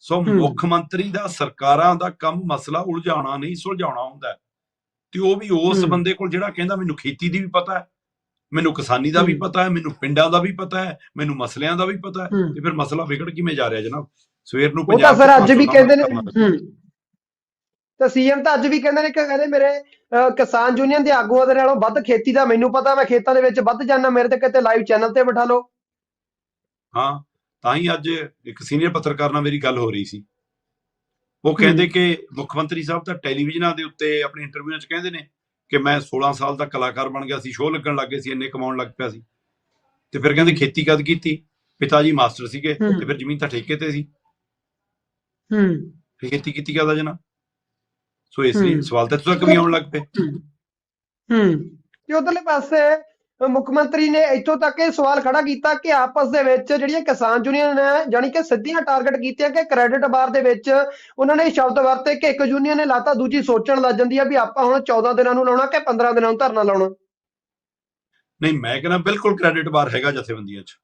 ਸੋ। ਮੁੱਖ ਮੰਤਰੀ ਦਾ ਸਰਕਾਰਾਂ ਦਾ ਕੰਮ ਮਸਲਾ ਉਲਝਾਉਣਾ ਨਹੀਂ ਸੁਲਝਾਉਣਾ ਹੁੰਦਾ। ਤੇ ਉਹ ਵੀ ਉਸ। ਬੰਦੇ ਕੋਲ ਜਿਹੜਾ ਕਹਿੰਦਾ ਮੈਨੂੰ ਖੇਤੀ ਦੀ ਵੀ ਪਤਾ ਹੈ ਮੈਨੂੰ ਕਿਸਾਨੀ ਦਾ ਵੀ। ਪਤਾ ਹੈ ਮੈਨੂੰ ਪਿੰਡਾਂ ਦਾ ਵੀ ਪਤਾ ਹੈ ਮੈਨੂੰ ਮਸਲਿਆਂ ਦਾ ਵੀ ਪਤਾ ਹੈ ਤੇ ਫਿਰ ਮਸਲਾ ਵਿਗੜ ਕਿਵੇਂ ਜਾ ਰਿਹਾ ਜਨਾਬ? ਸਵੇਰ ਨੂੰ ਉਹ ਤਾਂ ਪੰਜਾਬ ਚ ਅੱਜ ਵੀ 500 ਕਹਿੰਦੇ ਨੇ ਤਾਂ ਸੀਐਮ ਤਾਂ ਅੱਜ ਵੀ ਕਹਿੰਦੇ ਨੇ ਕਿ ਕਹਿੰਦੇ ਮੇਰੇ ਕਿਸਾਨ ਯੂਨੀਅਨ ਦੇ ਆਗੂਆਂ ਦੇ ਨਾਲੋਂ ਵੱਧ ਖੇਤੀ ਦਾ ਮੈਨੂੰ ਪਤਾ ਮੈਂ ਖੇਤਾਂ ਦੇ ਵਿੱਚ ਵੱਧ ਜਾਣਾ ਮੇਰੇ ਤੇ ਕਿਤੇ ਲਾਈਵ ਚੈਨਲ ਤੇ ਬਿਠਾ ਲਓ। ਹਾਂ ਤਾਂ ਹੀ ਅੱਜ ਇੱਕ ਸੀਨੀਅਰ ਪੱਤਰਕਾਰ ਨਾਲ ਮੇਰੀ ਗੱਲ ਹੋ ਰਹੀ ਸੀ। ਉਹ ਕਹਿੰਦੇ ਕਿ ਮੁੱਖ ਮੰਤਰੀ ਸਾਹਿਬ ਤਾਂ ਟੈਲੀਵਿਜ਼ਨਾਂ ਦੇ ਉੱਤੇ ਆਪਣੀ ਇੰਟਰਵਿਊਆਂ 'ਚ ਕਹਿੰਦੇ ਨੇ ਕਿ ਮੈਂ 16 ਸਾਲ ਦਾ ਕਲਾਕਾਰ ਬਣ ਗਿਆ ਸੀ ਸ਼ੋਅ ਲੱਗਣ ਲੱਗ ਗਏ ਸੀ ਇੰਨੇ ਕਮਾਉਣ ਲੱਗ ਪਿਆ ਸੀ। ਤੇ ਫਿਰ ਕਹਿੰਦੇ ਖੇਤੀ ਕਦ ਕੀਤੀ? ਪਿਤਾ ਜੀ ਮਾਸਟਰ ਸੀਗੇ। ਤੇ ਫਿਰ ਜ਼ਮੀਨ ਤਾਂ ਠੇਕੇ ਤੇ ਸੀ। ਹੂੰ। ਫਿਰ ਖੇਤੀ ਕੀਤੀ ਕਦਾ ਜਨਾ ਸੋ ਇਸ ਲਈ। ਸਵਾਲ ਤਾਂ ਤੁਰਕ ਵੀ ਆਉਣ ਲੱਗ ਪਏ। ਹੂੰ। ਤੇ ਉਧਰਲੇ ਪਾਸੇ ਮੁੱਖ ਮੰਤਰੀ ਨੇ ਇੱਥੋਂ ਤੱਕ ਇਹ ਸਵਾਲ ਖੜਾ ਕੀਤਾ ਕਿ ਆਪਸ ਦੇ ਵਿੱਚ ਜਿਹੜੀਆਂ ਕਿਸਾਨ ਯੂਨੀਅਨ ਹੈ ਜਾਨੀ ਕਿ ਸਿੱਧੀਆਂ ਟਾਰਗੇਟ ਕੀਤੀਆਂ ਕਿ ਕ੍ਰੈਡਿਟ ਬਾਰ ਦੇ ਵਿੱਚ ਉਹਨਾਂ ਨੇ ਸ਼ਬਦ ਵਰਤੇ ਕਿ ਇੱਕ ਯੂਨੀਅਨ ਨੇ ਲਾਤਾ ਦੂਜੀ ਸੋਚਣ ਲੱਗ ਜਾਂਦੀ ਆ ਵੀ ਆਪਾਂ ਹੁਣ 14 ਦਿਨਾਂ ਨੂੰ ਲਾਉਣਾ ਕਿ 15 ਦਿਨਾਂ ਨੂੰ ਧਰਨਾ ਲਾਉਣਾ ਨਹੀਂ ਮੈਂ ਕਹਿੰਦਾ ਬਿਲਕੁਲ ਕ੍ਰੈਡਿਟ ਬਾਰ ਹੈਗਾ ਜਥੇਬੰਦੀਆਂ 'ਚ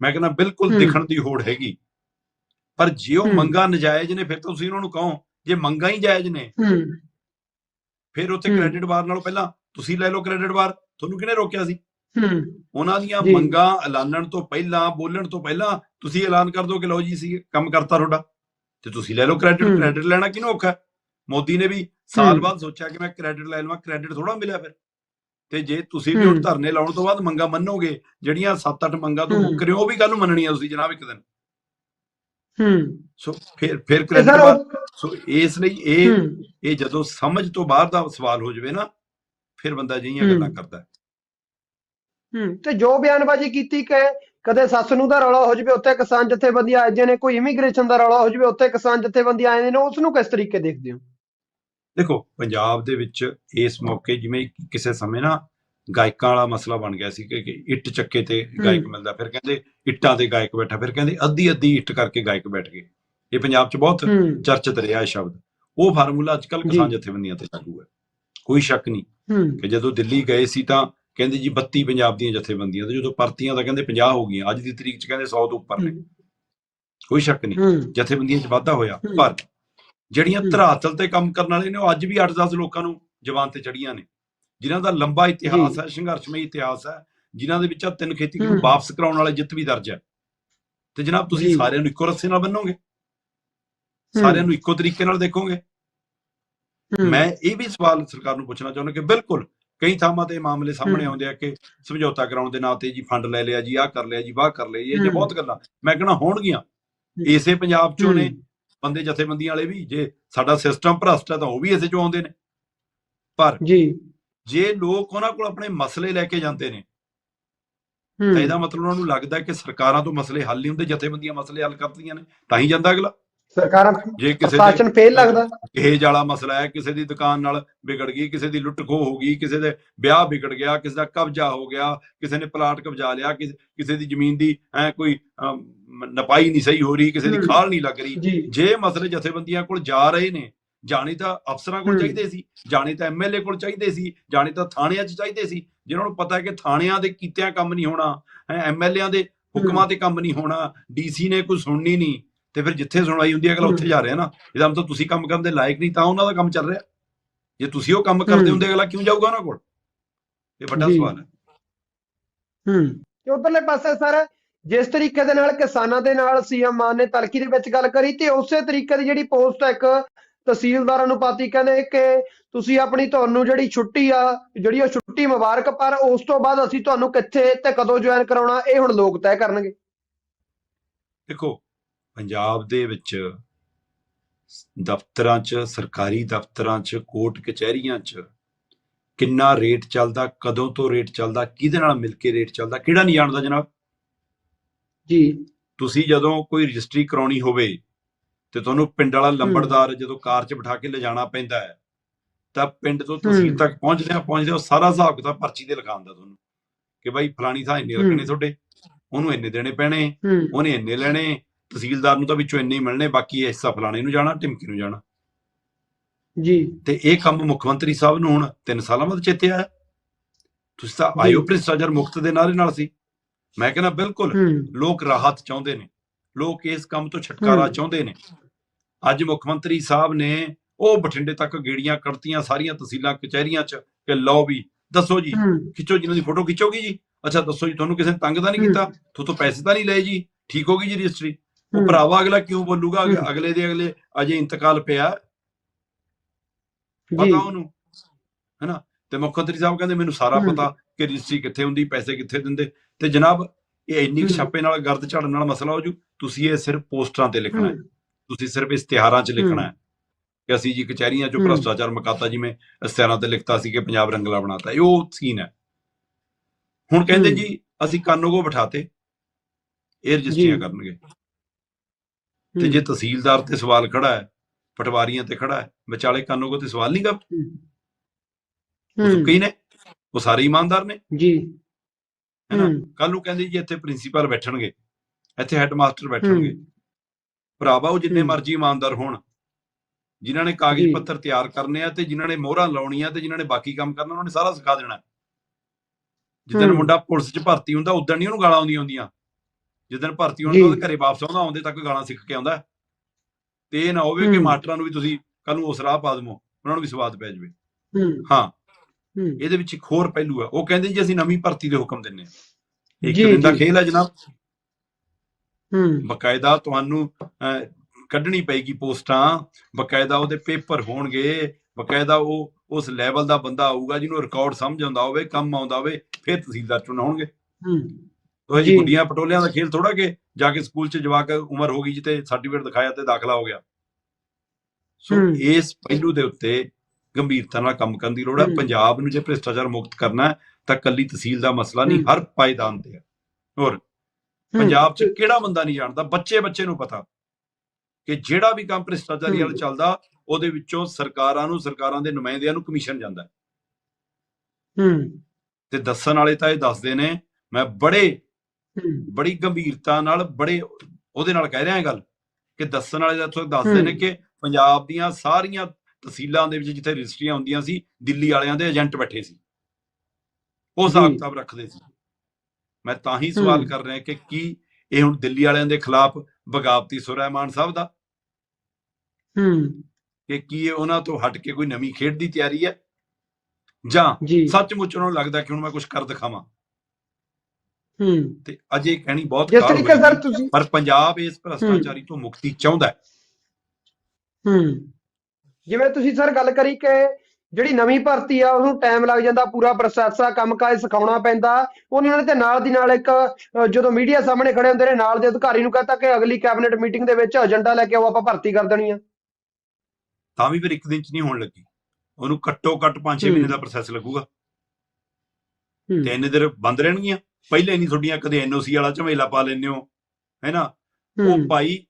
ਮੈਂ ਕਹਿੰਦਾ ਬਿਲਕੁਲ। ਦਿਖਣ ਦੀ ਹੋੜ ਹੈਗੀ ਪਰ ਜੇ ਉਹ। ਮੰਗਾਂ ਨਜਾਇਜ਼ ਨੇ ਫਿਰ ਤੁਸੀਂ ਉਹਨਾਂ ਨੂੰ ਕਹੋ ਜੇ ਮੰਗਾਂ ਹੀ ਜਾਇਜ਼ ਨੇ ਫਿਰ ਉੱਥੇ। ਕ੍ਰੈਡਿਟ ਬਾਰ ਨਾਲੋਂ ਪਹਿਲਾਂ ਤੁਸੀਂ ਲੈ ਲਓ ਕ੍ਰੈਡਿਟ ਬਾਰ ਤੁਹਾਨੂੰ ਕਿਹਨੇ ਰੋਕਿਆ ਸੀ ਹੂੰ ਉਹਨਾਂ ਦੀਆਂ। ਮੰਗਾਂ ਐਲਾਨਣ ਤੋਂ ਪਹਿਲਾਂ ਬੋਲਣ ਤੋਂ ਪਹਿਲਾਂ ਤੁਸੀਂ ਐਲਾਨ ਕਰ ਦਿਓ ਕਿ ਲਓ ਜੀ ਸੀ ਕੰਮ ਕਰਤਾ ਤੁਹਾਡਾ ਤੇ ਤੁਸੀਂ ਲੈ ਲਓ ਕ੍ਰੈਡਿਟ। ਕ੍ਰੈਡਿਟ ਲੈਣਾ ਕਿਹਨੂੰ ਔਖਾ? ਮੋਦੀ ਨੇ ਵੀ ਸਾਲ। ਬਾਅਦ ਸੋਚਿਆ ਕਿ ਮੈਂ ਕ੍ਰੈਡਿਟ ਲੈ ਲਵਾਂ ਕ੍ਰੈਡਿਟ ਥੋੜਾ ਮਿਲਿਆ ਫਿਰ ਤੇ ਜੇ ਤੁਸੀਂ ਵੀ ਹੂੰ। ਹੁਣ ਧਰਨੇ ਲਾਉਣ ਤੋਂ ਬਾਅਦ ਮੰਗਾਂ ਮੰਨੋਗੇ ਜਿਹੜੀਆਂ 7-8 ਮੰਗਾਂ ਤੋਂ। ਮੁੱਕ ਰਹੇ ਹੋ ਉਹ ਵੀ ਕੱਲ ਨੂੰ ਮੰਨਣੀਆਂ ਤੁਸੀਂ ਜਨਾਬ ਇੱਕ ਦਿਨ ਹੂੰ ਸੋ ਫਿਰ ਫਿਰ ਕ੍ਰੈਡਿਟ ਉਹ- ਸੋ ਇਸ ਲਈ ਇਹ ਇਹ ਜਦੋਂ ਸਮਝ ਤੋਂ ਬਾਹਰ ਦਾ ਸਵਾਲ ਹੋ ਜਾਵੇ ਨਾ ਫਿਰ ਬੰਦਾ ਜਿਹੀਆਂ। ਗੱਲਾਂ ਕਰਦਾ। ਹੈ। ਤੇ ਜੋ ਬਿਆਨਬਾਜ਼ੀ ਕੀਤੀ ਕਿ ਕਦੇ ਸੱਸ ਨੂੰ ਦਾ ਰੌਲਾ ਹੋ ਜਵੇ ਉੱਥੇ ਕਿਸਾਨ ਜਥੇਬੰਦੀਆਂ ਆ ਜਾਂਦੀਆਂ ਨੇ ਕੋਈ ਇਮੀਗ੍ਰੇਸ਼ਨ ਦਾ ਰੌਲਾ ਹੋ ਜਵੇ ਉੱਥੇ ਕਿਸਾਨ ਜਥੇਬੰਦੀਆਂ ਆ ਜਾਂਦੀਆਂ ਨੇ ਉਸ ਨੂੰ ਕਿਸ ਤਰੀਕੇ ਦੇਖਦੇ ਹੋ? ਦੇਖੋ ਪੰਜਾਬ ਦੇ ਵਿੱਚ ਇਸ ਮੌਕੇ ਜਿਵੇਂ ਕਿਸੇ ਸਮੇਂ ਨਾ ਗਾਇਕਾਂ ਵਾਲਾ ਮਸਲਾ ਬਣ ਗਿਆ ਸੀ ਕਿ ਇੱਟ ਚੱਕੇ ਤੇ ਗਾਇਕ ਮਿਲਦਾ ਫਿਰ ਕਹਿੰਦੇ ਇੱਟਾਂ ਤੇ ਗਾਇਕ ਬੈਠਾ ਫਿਰ ਕਹਿੰਦੇ ਅੱਧੀ ਅੱਧੀ ਇੱਟ ਕਰਕੇ ਗਾਇਕ ਬੈਠ ਗਏ। ਇਹ ਪੰਜਾਬ 'ਚ ਬਹੁਤ ਚਰਚਿਤ ਰਿਹਾ ਇਹ ਸ਼ਬਦ। ਉਹ ਫਾਰਮੂਲਾ ਅੱਜ ਕੱਲ੍ਹ ਜੀ। ਕਿਸਾਨ ਜਥੇਬੰਦੀਆਂ ਤੇ ਲਾਗੂ ਹੈ। ਕੋਈ ਸ਼ੱਕ ਨਹੀਂ। ਕਿ ਜਦੋਂ ਦਿੱਲੀ ਗਏ ਸੀ ਤਾਂ ਕਹਿੰਦੇ ਜੀ 32 ਪੰਜਾਬ ਦੀਆਂ ਜਥੇਬੰਦੀਆਂ ਤੇ ਜਦੋਂ ਪਰਤੀਆਂ ਤਾਂ ਕਹਿੰਦੇ 50 ਹੋ ਗਈਆਂ ਅੱਜ ਦੀ ਤਰੀਕ 'ਚ ਕਹਿੰਦੇ 100 ਤੋਂ ਉੱਪਰ ਨੇ ਕੋਈ ਸ਼ੱਕ ਨਹੀਂ ਜਥੇਬੰਦੀਆਂ 'ਚ ਵਾਧਾ ਹੋਇਆ। ਪਰ ਜਿਹੜੀਆਂ। ਧਰਾਤਲ ਤੇ ਕੰਮ ਕਰਨ ਵਾਲੇ ਨੇ ਉਹ ਅੱਜ ਵੀ 8-10 ਲੋਕਾਂ ਨੂੰ ਜਵਾਨ ਤੇ ਚੜੀਆਂ ਨੇ ਜਿਨ੍ਹਾਂ ਦਾ ਲੰਬਾ ਇਤਿਹਾਸ। ਹੈ ਸੰਘਰਸ਼ਮਈ ਇਤਿਹਾਸ ਹੈ ਜਿਨ੍ਹਾਂ ਦੇ ਵਿੱਚ ਤਿੰਨ ਖੇਤੀ ਨੂੰ। ਵਾਪਸ ਕਰਾਉਣ ਵਾਲੇ ਜਿੱਤ ਵੀ ਦਰਜ ਹੈ ਤੇ ਜਨਾਬ ਤੁਸੀਂ। ਸਾਰਿਆਂ ਨੂੰ ਇੱਕੋ ਰੱਸੇ ਨਾਲ ਬੰਨੋਗੇ ਸਾਰਿਆਂ ਨੂੰ ਇੱਕੋ ਤਰੀਕੇ ਨਾਲ ਦੇਖੋਗੇ। ਮੈਂ ਇਹ ਵੀ ਸਵਾਲ ਸਰਕਾਰ ਨੂੰ ਪੁੱਛਣਾ ਚਾਹੁੰਦਾ ਕਿ ਬਿਲਕੁਲ ਕਈ ਥਾਵਾਂ ਤੇ ਮਾਮਲੇ ਸਾਹਮਣੇ। ਆਉਂਦੇ ਆ ਕਿ ਸਮਝੌਤਾ ਕਰਾਉਣ ਦੇ ਨਾਂ ਤੇ ਜੀ ਫੰਡ ਲੈ ਲਿਆ ਜੀ ਆਹ ਕਰ ਲਿਆ ਜੀ ਵਾਹ ਕਰ ਲਿਆ ਜੀ ਇਹ ਜੇ। ਬਹੁਤ ਗੱਲਾਂ। ਮੈਂ ਕਹਿੰਦਾ ਹੋਣਗੀਆਂ। ਇਸੇ ਪੰਜਾਬ ਚੋਂ ਨੇ। ਬੰਦੇ ਜਥੇਬੰਦੀਆਂ ਵਾਲੇ ਵੀ ਜੇ ਸਾਡਾ ਸਿਸਟਮ ਭ੍ਰਸ਼ਟ ਹੈ ਤਾਂ ਉਹ ਵੀ ਇਸੇ ਚੋਂ ਆਉਂਦੇ ਨੇ। ਪਰ ਜੀ। ਜੇ ਲੋਕ ਉਹਨਾਂ ਕੋਲ ਆਪਣੇ ਮਸਲੇ ਲੈ ਕੇ ਜਾਂਦੇ ਨੇ ਤਾਂ ਇਹਦਾ ਮਤਲਬ ਉਹਨਾਂ ਨੂੰ ਲੱਗਦਾ ਕਿ ਸਰਕਾਰਾਂ ਤੋਂ ਮਸਲੇ ਹੱਲ ਨਹੀਂ ਹੁੰਦੇ ਜਥੇਬੰਦੀਆਂ ਮਸਲੇ ਹੱਲ ਕਰਦੀਆਂ ਨੇ ਤਾਂ ਹੀ ਜਾਂਦਾ ਅਗਲਾ। ਸਰਕਾਰਾਂ ਜੇ ਕਿਸੇ ਪ੍ਰਸ਼ਾਸਨ ਫੇਲ ਲੱਗਦਾ। ਇਹ ਵਾਲਾ ਮਸਲਾ ਹੈ ਕਿਸੇ ਦੀ ਦੁਕਾਨ ਨਾਲ ਵਿਗੜ ਗਈ ਕਿਸੇ ਦੀ ਲੁੱਟ ਖੋਹ ਹੋ ਗਈ ਕਿਸੇ ਦੇ ਵਿਆਹ ਵਿਗੜ ਗਿਆ ਕਿਸੇ ਦਾ ਕਬਜ਼ਾ ਹੋ ਗਿਆ ਕਿਸੇ ਨੇ ਪਲਾਟ ਕਬਜ਼ਾ ਲਿਆ ਕਿਸੇ ਦੀ ਜ਼ਮੀਨ ਦੀ ਐ ਕੋਈ ਨਪਾਈ ਨਹੀਂ ਸਹੀ ਹੋ ਰਹੀ ਕਿਸੇ ਦੀ। ਖਾਲ ਨਹੀਂ ਲੱਗ ਰਹੀ। ਜੀ। ਮਸਲੇ ਜਥੇਬੰਦੀਆਂ ਕੋਲ ਜਾ ਰਹੇ ਨੇ ਜਾਣੀ ਤਾਂ ਅਫਸਰਾਂ ਕੋਲ। ਚਾਹੀਦੇ ਸੀ ਜਾਣੀ ਤਾਂ ਐਮਐਲਏ ਕੋਲ ਚਾਹੀਦੇ ਸੀ ਜਾਣੀ ਤਾਂ ਥਾਣਿਆਂ 'ਚ ਚਾਹੀਦੇ ਸੀ ਜਿਨ੍ਹਾਂ ਨੂੰ ਪਤਾ ਹੈ ਕਿ ਥਾਣਿਆਂ ਦੇ ਕੀਤਿਆਂ ਕੰਮ ਨਹੀਂ ਹੋਣਾ ਐਮਐਲਏਆਂ ਦੇ ਹੁਕਮਾਂ ਤੇ ਕੰਮ ਨਹੀਂ ਹੋਣਾ ਡੀਸੀ ਨੇ ਕੋਈ ਸੁਣਨੀ ਨਹੀਂ। ਤੇ ਫਿਰ ਜਿੱਥੇ ਸੁਣਵਾਈ ਹੁੰਦੀ ਹੈ ਅਗਲਾ ਉੱਥੇ ਜਾ ਰਿਹਾ ਨਾ। ਇਹਦਾ ਮਤਲਬ ਤੁਸੀਂ ਕੰਮ ਕਰਨ ਦੇ ਲਾਇਕ ਨਹੀਂ ਤਾਂ ਉਹਨਾਂ ਦਾ ਕੰਮ ਚੱਲ ਰਿਹਾ। ਜੇ ਤੁਸੀਂ ਉਹ ਕੰਮ ਕਰਦੇ। ਹੁੰਦੇ ਅਗਲਾ ਕਿਉਂ ਜਾਊਗਾ ਉਹਨਾਂ ਕੋਲ? ਇਹ ਵੱਡਾ। ਸਵਾਲ ਹੈ। ਹੂੰ। ਤੇ ਉਧਰਲੇ ਪਾਸੇ ਸਰ ਜਿਸ ਤਰੀਕੇ ਦੇ ਨਾਲ ਕਿਸਾਨਾਂ ਦੇ ਨਾਲ ਸੀਐਮ ਮਾਨ ਨੇ ਤਲਖੀ ਦੇ ਵਿੱਚ ਗੱਲ ਕਰੀ ਤੇ ਉਸੇ ਤਰੀਕੇ ਦੀ ਜਿਹੜੀ ਪੋਸਟ ਹੈ ਇੱਕ ਤਹਿਸੀਲਦਾਰਾਂ ਨੂੰ ਪਾਤੀ ਕਹਿੰਦੇ ਕਿ ਤੁਸੀਂ ਆਪਣੀ ਤੁਹਾਨੂੰ ਜਿਹੜੀ ਛੁੱਟੀ ਆ ਜਿਹੜੀ ਉਹ ਛੁੱਟੀ ਮੁਬਾਰਕ ਪਰ ਉਸ ਤੋਂ ਬਾਅਦ ਅਸੀਂ ਤੁਹਾਨੂੰ ਕਿੱਥੇ ਤੇ ਕਦੋਂ ਜੁਆਇਨ ਕਰਾਉਣਾ ਇਹ ਹੁਣ ਲੋਕ ਤੈਅ ਕਰਨਗੇ। ਦੇਖੋ ਪੰਜਾਬ ਦੇ ਵਿੱਚ ਦਫ਼ਤਰਾਂ 'ਚ ਸਰਕਾਰੀ ਦਫ਼ਤਰਾਂ 'ਚ ਕੋਰਟ ਕਚਹਿਰੀਆਂ 'ਚ ਕਿੰਨਾ ਰੇਟ ਚੱਲਦਾ ਕਦੋਂ ਤੋਂ ਰੇਟ ਚੱਲਦਾ ਕਿਹਦੇ ਨਾਲ ਮਿਲ ਕੇ ਰੇਟ ਚੱਲਦਾ ਕਿਹੜਾ ਨਹੀਂ ਜਾਣਦਾ ਜਨਾਬ ਜੀ ਤੁਸੀਂ ਜਦੋਂ ਕੋਈ ਰਜਿਸਟਰੀ ਕਰਾਉਣੀ ਹੋਵੇ ਤੇ ਤੁਹਾਨੂੰ ਪਿੰਡ ਵਾਲਾ ਲੰਬੜਦਾਰ ਜਦੋਂ ਕਾਰ 'ਚ ਬਿਠਾ ਕੇ ਲਿਜਾਣਾ ਪੈਂਦਾ ਹੈ ਤਾਂ ਪਿੰਡ ਤੋਂ ਤਹਿਸੀਲ ਹੂੰ। ਤੱਕ ਪਹੁੰਚਦੇ ਆ ਪਹੁੰਚਦੇ ਉਹ ਸਾਰਾ ਹਿਸਾਬ ਕਿਤਾਬ ਪਰਚੀ ਤੇ ਲਿਖਾਉਂਦਾ ਤੁਹਾਨੂੰ ਕਿ ਭਾਈ ਫਲਾਣੀ ਥਾਂ ਇੰਨੇ ਲੱਗਣੇ ਹੂੰ। ਤੁਹਾਡੇ ਉਹਨੂੰ ਇੰਨੇ ਦੇਣੇ ਪੈਣੇ ਉਹਨੇ ਇੰਨੇ ਲੈਣੇ ਤਹਿਸੀਲਦਾਰ ਨੂੰ ਤਾਂ ਵਿੱਚੋਂ ਇੰਨੇ ਹੀ ਮਿਲਣੇ ਬਾਕੀ ਇਹ ਹਿੱਸਾ ਫਲਾਣੇ ਨੂੰ ਜਾਣਾ ਟਿਮਕੀ ਨੂੰ ਜਾਣਾ। ਜੀ। ਤੇ ਇਹ ਕੰਮ ਮੁੱਖ ਮੰਤਰੀ ਸਾਹਿਬ ਨੂੰ ਹੁਣ 3 ਸਾਲਾਂ ਬਾਅਦ ਚੇਤੇ ਆਇਆ। ਤੁਸੀਂ ਤਾਂ। ਆਇਓ ਭ੍ਰਿਸ਼ਟਾਚਾਰ ਮੁਕਤ ਦੇ ਨਾਰੇ ਨਾਲ ਸੀ। ਮੈਂ ਕਹਿੰਦਾ ਬਿਲਕੁਲ। ਲੋਕ ਰਾਹਤ ਚਾਹੁੰਦੇ ਨੇ। ਲੋਕ ਇਸ ਕੰਮ ਤੋਂ ਛੁਟਕਾਰਾ। ਚਾਹੁੰਦੇ ਨੇ। ਅੱਜ ਮੁੱਖ ਮੰਤਰੀ ਸਾਹਿਬ ਨੇ ਉਹ ਬਠਿੰਡੇ ਤੱਕ ਗੇੜੀਆਂ ਕੱਢਤੀਆਂ ਸਾਰੀਆਂ ਤਹਿਸੀਲਾਂ ਕਚਹਿਰੀਆਂ 'ਚ ਕਿ ਲਓ ਵੀ ਦੱਸੋ ਜੀ ਖਿੱਚੋ ਜਿਹਨਾਂ ਦੀ ਫੋਟੋ ਖਿੱਚੋਗੀ ਜੀ? ਅੱਛਾ ਦੱਸੋ ਜੀ ਤੁਹਾਨੂੰ ਕਿਸੇ ਨੇ ਤੰਗ ਤਾਂ ਨਹੀਂ। ਕੀਤਾ? ਤੁਹਾਡੇ ਪੈਸੇ ਤਾਂ ਨਹੀਂ ਲਏ ਜੀ? ਠੀਕ ਹੋ ਗਈ ਜੀ ਰਜਿਸਟਰੀ? ਉਹ। ਭਰਾਵਾ ਅਗਲਾ ਕਿਉਂ ਬੋਲੂਗਾ। ਅਗਲੇ ਦੇ ਅਗਲੇ ਅਜੇ ਇੰਤਕਾਲ ਪਿਆ ਪਤਾ ਉਹਨੂੰ ਹੈਨਾ ਤੇ ਮੁੱਖ ਮੰਤਰੀ ਸਾਹਿਬ ਕਹਿੰਦੇ ਮੈਨੂੰ ਸਾਰਾ। ਪਤਾ ਕਿ ਰਜਿਸਟਰੀ ਕਿੱਥੇ ਹੁੰਦੀ ਪੈਸੇ ਕਿੱਥੇ ਦਿੰਦੇ ਤੇ ਜਨਾਬ ਇਹ ਇੰਨੀ। ਛਾਪੇ ਨਾਲ ਗਰਦ ਝਾੜਨ ਨਾਲ ਮਸਲਾ ਹੋ ਜੂ ਤੁਸੀਂ ਇਹ ਸਿਰਫ ਪੋਸਟਰਾਂ ਤੇ ਲਿਖਣਾ ਹੈ ਤੁਸੀਂ ਸਿਰਫ ਇਸ਼ਤਿਹਾਰਾਂ 'ਚ ਲਿਖਣਾ ਹੂੰ। ਕਿ ਅਸੀਂ ਜੀ ਕਚਹਿਰੀਆਂ 'ਚੋਂ। ਭ੍ਰਸ਼ਟਾਚਾਰ ਮੁਕਾਤਾ ਜਿਵੇਂ ਇਸ਼ਤਿਹਾਰਾਂ ਤੇ ਲਿਖਤਾ ਸੀ ਕਿ ਪੰਜਾਬ ਰੰਗਲਾ ਬਣਾਤਾ ਇਹ ਉਹ ਸੀਨ ਹੈ ਹੁਣ ਕਹਿੰਦੇ। ਜੀ ਅਸੀਂ ਕਾਨੂੰਗੋ ਬਿਠਾਤੇ ਇਹ ਰਜਿਸਟਰੀਆਂ। ਕਰਨਗੇ ਤੇ। ਜੇ ਤਹਿਸੀਲਦਾਰ ਤੇ ਸਵਾਲ ਖੜਾ ਹੈ ਪਟਵਾਰੀਆਂ ਤੇ ਖੜਾ ਹੈ ਵਿਚਾਲੇ ਕਾਨੂੰਗੋ ਤੇ ਸਵਾਲ ਨਹੀਂਗਾ ਸੁੱਕੇ ਨੇ ਉਹ ਸਾਰੇ ਇਮਾਨਦਾਰ ਨੇ। ਜੀ। ਕੱਲ ਨੂੰ? ਕਹਿੰਦੇ ਜੀ ਇੱਥੇ ਪ੍ਰਿੰਸੀਪਲ ਬੈਠਣਗੇ ਇੱਥੇ ਹੈੱਡਮਾਸਟਰ ਬੈਠਣਗੇ। ਭਰਾਵਾ ਉਹ ਜਿੰਨੇ। ਮਰਜ਼ੀ ਇਮਾਨਦਾਰ ਹੋਣ ਜਿਨ੍ਹਾਂ ਨੇ ਕਾਗਜ਼। ਪੱਤਰ ਤਿਆਰ ਕਰਨੇ ਆ ਤੇ ਜਿਨ੍ਹਾਂ ਨੇ ਮੋਹਰਾਂ ਲਾਉਣੀਆਂ ਤੇ ਜਿਨ੍ਹਾਂ ਨੇ ਬਾਕੀ ਕੰਮ ਕਰਨਾ ਉਹਨਾਂ ਨੇ ਸਾਰਾ ਸਿਖਾ ਦੇਣਾ। ਜਿੱਦਣ। ਮੁੰਡਾ ਪੁਲਿਸ 'ਚ ਭਰਤੀ ਹੁੰਦਾ ਉਦੋਂ ਨਹੀਂ ਉਹਨੂੰ ਗਾਲਾਂ ਆਉਂਦੀਆਂ ਹੁੰਦੀਆਂ। ਜਿੱਦਣ ਭਰਤੀ ਹੋਣ। ਤੋਂ ਘਰੇ ਵਾਪਸ ਆਉਂਦਾ ਆਉਂਦੇ ਤੱਕ ਗਾਲਾਂ ਸਿੱਖ ਕੇ ਆਉਂਦਾ। ਤੇ ਇਹ ਨਾ ਹੋਵੇ ਕਿ। ਮਾਸਟਰਾਂ ਨੂੰ ਵੀ ਤੁਸੀਂ ਕੱਲ ਨੂੰ ਉਸ ਰਾਹ ਪਾ ਦਮੋ ਉਹਨਾਂ ਨੂੰ ਵੀ ਸਵਾਦ ਪੈ ਜਾਵੇ। ਹੂੰ। ਇਹਦੇ ਵਿੱਚ ਇੱਕ ਹੋਰ ਪਹਿਲੂ ਹੈ ਉਹ ਕਹਿੰਦੇ ਜੀ ਅਸੀਂ ਨਵੀਂ ਭਰਤੀ ਦੇ ਹੁਕਮ ਦਿੰਨੇ ਆ ਇੱਕ ਦਿਨ ਦਾ। ਖੇਲ ਹੈ ਜਨਾਬ। ਹੂੰ। ਬਕਾਇਦਾ ਤੁਹਾਨੂੰ ਕੱਢਣੀ ਪਏਗੀ ਪੋਸਟਾਂ ਬਕਾਇਦਾ ਉਹਦੇ ਪੇਪਰ ਹੋਣਗੇ ਬਕਾਇਦਾ ਉਹ ਉਸ ਲੈਵਲ ਦਾ ਬੰਦਾ ਆਊਗਾ ਜਿਹਨੂੰ ਰਿਕਾਰਡ ਸਮਝ ਆਉਂਦਾ ਹੋਵੇ ਕੰਮ ਆਉਂਦਾ ਹੋਵੇ ਫਿਰ ਤਹਿਸੀਲਦਾਰ ਚੁਣਾ ਹੋਣਗੇ ਹੂੰ। ਉਹ ਜੀ। ਗੁੱਡੀਆਂ ਪਟੋਲਿਆਂ ਦਾ ਖੇਲ ਥੋੜਾ ਕਿ ਜਾ ਕੇ ਸਕੂਲ 'ਚ ਜਵਾਕ ਉਮਰ ਹੋ ਗਈ ਜਿੱਤੇ ਸਰਟੀਫਿਕੇਟ ਦਿਖਾਇਆ ਤੇ ਦਾਖਲਾ ਹੋ ਗਿਆ ਸੋ। ਇਸ ਪਹਿਲੂ ਦੇ ਉੱਤੇ ਗੰਭੀਰਤਾ ਨਾਲ ਕੰਮ ਕਰਨ ਦੀ ਲੋੜ ਹੈ। ਪੰਜਾਬ ਨੂੰ ਜੇ ਭ੍ਰਿਸ਼ਟਾਚਾਰ ਮੁਕਤ ਕਰਨਾ ਹੈ ਤਾਂ ਕੱਲੀ ਤਹਿਸੀਲ ਦਾ ਮਸਲਾ ਨਹੀਂ। ਹਰ ਪਾਇਦਾਨ ਤੇ ਹੈ ਹੋਰ ਪੰਜਾਬ 'ਚ ਕਿਹੜਾ ਬੰਦਾ ਨਹੀਂ ਜਾਣਦਾ ਬੱਚੇ ਬੱਚੇ ਨੂੰ ਪਤਾ ਕਿ ਜਿਹੜਾ ਵੀ ਕੰਮ ਭ੍ਰਿਸ਼ਟਾਚਾਰੀ ਵਾਲ ਹੂੰ। ਚੱਲਦਾ ਉਹਦੇ ਵਿੱਚੋਂ ਸਰਕਾਰਾਂ ਨੂੰ ਸਰਕਾਰਾਂ ਦੇ ਨੁਮਾਇੰਦਿਆਂ ਨੂੰ ਕਮਿਸ਼ਨ ਜਾਂਦਾ ਹੈ। ਹੂੰ ਤੇ ਦੱਸਣ ਵਾਲੇ ਤਾਂ ਇਹ ਦੱਸਦੇ ਨੇ ਮੈਂ ਬੜੇ ਬੜੀ ਗੰਭੀਰਤਾ ਨਾਲ ਬੜੇ ਉਹਦੇ ਨਾਲ ਕਹਿ ਰਿਹਾ ਇਹ ਗੱਲ ਕਿ ਦੱਸਣ ਵਾਲੇ ਇੱਥੋਂ ਦੱਸਦੇ ਨੇ। ਕਿ ਪੰਜਾਬ ਦੀਆਂ ਸਾਰੀਆਂ ਤਹਿਸੀਲਾਂ ਦੇ ਵਿੱਚ ਜਿੱਥੇ ਰਜਿਸਟਰੀਆਂ ਹੁੰਦੀਆਂ ਸੀ ਦਿੱਲੀ ਵਾਲਿਆਂ ਦੇ ਏਜੰਟ ਬੈਠੇ ਸੀ। ਉਹ ਹਿਸਾਬ। ਕਿਤਾਬ ਰੱਖਦੇ ਸੀ। ਮੈਂ ਤਾਂ ਹੀ ਸਵਾਲ। ਕਰ ਰਿਹਾ ਕਿ ਕੀ ਇਹ ਹੁਣ ਦਿੱਲੀ ਵਾਲਿਆਂ ਦੇ ਖਿਲਾਫ ਬਗਾਵਤੀ ਸੁਰਹਿਮਾਨ ਸਾਹਿਬ ਦਾ? ਹੂੰ। ਕਿ ਕੀ ਇਹ ਉਹਨਾਂ ਤੋਂ ਹਟ ਕੇ ਕੋਈ ਨਵੀਂ ਖੇਡ ਦੀ ਤਿਆਰੀ ਹੈ? ਜਾਂ ਜੀ। ਸੱਚਮੁੱਚ ਉਹਨਾਂ ਨੂੰ ਲੱਗਦਾ ਕਿ ਹੁਣ ਮੈਂ ਕੁਝ ਕਰ ਦਿਖਾਵਾਂ? ਹੂੰ। ਤੇ ਅਜੇ ਕਹਿਣੀ ਬਹੁਤ ਜਿਸ ਕਾਹਲ ਤਰੀਕੇ ਹੋਏਗੀ। ਸਰ ਤੁਸੀਂ ਪਰ ਪੰਜਾਬ ਇਸ ਭ੍ਰਸ਼ਟਾਚਾਰੀ ਤੋਂ ਮੁਕਤੀ ਚਾਹੁੰਦਾ ਹੈ। ਹੂੰ। ਜਿਵੇਂ ਤੁਸੀਂ ਸਰ ਗੱਲ ਕਰੀ ਕਿ ਜਿਹੜੀ ਨਵੀਂ ਭਰਤੀ ਆ ਉਹਨੂੰ ਟਾਈਮ ਲੱਗ ਜਾਂਦਾ ਪੂਰਾ ਪ੍ਰੋਸੈਸ ਆ ਕੰਮਕਾਜ ਸਿਖਾਉਣਾ ਪੈਂਦਾ। ਉਹਨਾਂ ਨੇ ਤੇ ਨਾਲ ਦੀ ਨਾਲ ਇੱਕ ਜਦੋਂ ਮੀਡੀਆ ਸਾਹਮਣੇ ਖੜੇ ਹੁੰਦੇ ਨੇ ਨਾਲ ਦੇ ਅਧਿਕਾਰੀ ਨੂੰ ਕਹਤਾ ਕਿ ਅਗਲੀ ਕੈਬਨਿਟ ਮੀਟਿੰਗ ਦੇ ਵਿੱਚ ਏਜੰਡਾ ਲੈ ਕੇ ਆਓ ਆਪਾਂ ਭਰਤੀ ਕਰ ਦੇਣੀ ਆ। ਤਾਂ ਵੀ ਫਿਰ ਇੱਕ ਦਿਨ ਚ ਨਹੀਂ ਹੋਣ ਲੱਗੀ। ਉਹਨੂੰ ਘੱਟੋ ਘੱਟ 5-6 ਹੂੰ। ਮਹੀਨੇ ਦਾ ਪ੍ਰੋਸੈਸ ਲੱਗੂਗਾ। ਹੂੰ। ਤੇ ਇੰਨੇ ਦਿਨ ਬੰਦ ਰਹਿਣਗੀਆਂ। ਪਹਿਲੇ ਨਹੀਂ ਤੁਹਾਡੀਆਂ ਕਦੇ ਐਨਓਸੀ ਵਾਲਾ ਝਮੇਲਾ ਪਾ ਲੈਂਦੇ ਹੋ ਹੈਨਾ ਉਹ ਭਾਈ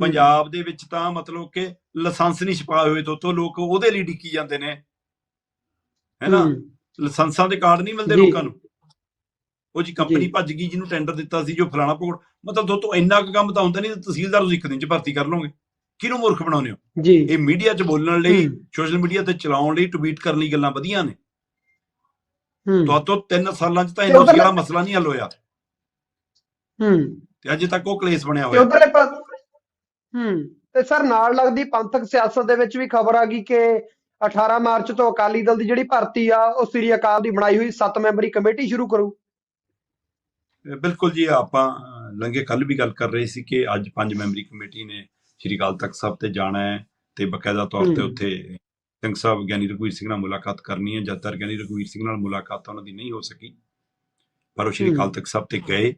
ਪੰਜਾਬ ਦੇ ਵਿੱਚ ਤਾਂ ਮਤਲਬ ਕਿ ਲਾਇਸੈਂਸ ਨਹੀਂ ਛਪਾਏ ਹੋਏ ਤੋਂ ਤੋਂ ਲੋਕ ਉਹਦੇ ਲਈ ਡਿੱਕੀ ਜਾਂਦੇ ਨੇ। ਹੈਨਾ ਲਾਇਸੈਂਸਾਂ ਦੇ ਕਾਰਡ ਨਹੀਂ ਮਿਲਦੇ। ਲੋਕਾਂ ਨੂੰ। ਉਹ ਜੀ ਕੰਪਨੀ। ਭੱਜ ਗਈ ਜਿਹਨੂੰ ਟੈਂਡਰ ਦਿੱਤਾ ਸੀ ਜੋ ਫਲਾਣਾ ਪਕੜ ਮਤਲਬ ਦੋ ਤੋਂ ਇੰਨਾ ਕੁ ਕੰਮ ਤਾਂ ਹੁੰਦਾ ਨਹੀਂ ਤਹਿਸੀਲਦਾਰ ਤੁਸੀਂ ਇੱਕ ਦਿਨ ਚ ਭਰਤੀ ਕਰ ਲਓਗੇ। ਕਿਹਨੂੰ ਮੂਰਖ ਬਣਾਉਂਦੇ ਹੋ? ਜੀ। ਇਹ ਮੀਡੀਆ 'ਚ ਬੋਲਣ ਲਈ ਸੋਸ਼ਲ ਮੀਡੀਆ ਤੇ ਚਲਾਉਣ ਲਈ ਟਵੀਟ ਕਰਨ ਲਈ ਗੱਲਾਂ ਵਧੀਆ ਨੇ। ਤੁਹਾਤੋਂ ਤਿੰਨ ਸਾਲਾਂ 'ਚ ਤਾਂ ਉੱਧਰਲੇ- ਵਾਲਾ ਮਸਲਾ ਨਹੀਂ ਹੱਲ ਹੋਇਆ। ਹੂੰ। ਤੇ ਅਜੇ ਤੱਕ ਉਹ ਕਲੇਸ਼ ਬਣਿਆ ਤੇ ਹੋਇਆ। ਉਧਰਲੇ ਪਾਸ ਹੂੰ। ਤੇ ਸਰ ਨਾਲ ਲੱਗਦੀ ਪੰਥਕ ਸਿਆਸਤ ਦੇ ਵਿੱਚ ਵੀ ਖਬਰ ਆ ਗਈ ਕਿ 18 ਮਾਰਚ ਤੋਂ ਅਕਾਲੀ ਦਲ ਦੀ ਜਿਹੜੀ ਭਰਤੀ ਆ ਉਹ ਸ੍ਰੀ ਅਕਾਲ ਦੀ ਬਣਾਈ ਹੋਈ 7 ਮੈਂਬਰੀ ਕਮੇਟੀ ਸ਼ੁਰੂ ਕਰੂ। ਬਿਲਕੁਲ ਜੀ ਆਪਾਂ ਲੰਘੇ ਕੱਲ ਵੀ ਗੱਲ ਕਰ ਰਹੇ ਸੀ ਕਿ ਅੱਜ ਪੰਜ ਮੈਂਬਰੀ ਕਮੇਟੀ ਨੇ ਸ਼੍ਰੀ ਅਕਾਲ ਤਖਤ ਸਾਹਿਬ ਤੇ ਜਾਣਾ ਹੈ ਤੇ ਬਕਾਇਦਾ ਤੌਰ ਤੇ। ਉੱਥੇ ਸਿੰਘ ਸਾਹਿਬ ਗਿਆਨੀ ਰਘੁਵੀਰ ਸਿੰਘ ਨਾਲ ਮੁਲਾਕਾਤ ਕਰਨੀ ਹੈ ਜਦ ਤੱਕ ਗਿਆਨੀ ਰਘੁਵੀਰ ਸਿੰਘ ਨਾਲ ਮੁਲਾਕਾਤ ਉਹਨਾਂ ਦੀ ਨਹੀਂ ਹੋ ਸਕੀ ਪਰ ਉਹ ਸ਼੍ਰੀ। ਅਕਾਲ ਤਖਤ ਸਾਹਿਬ ਤੇ ਗਏ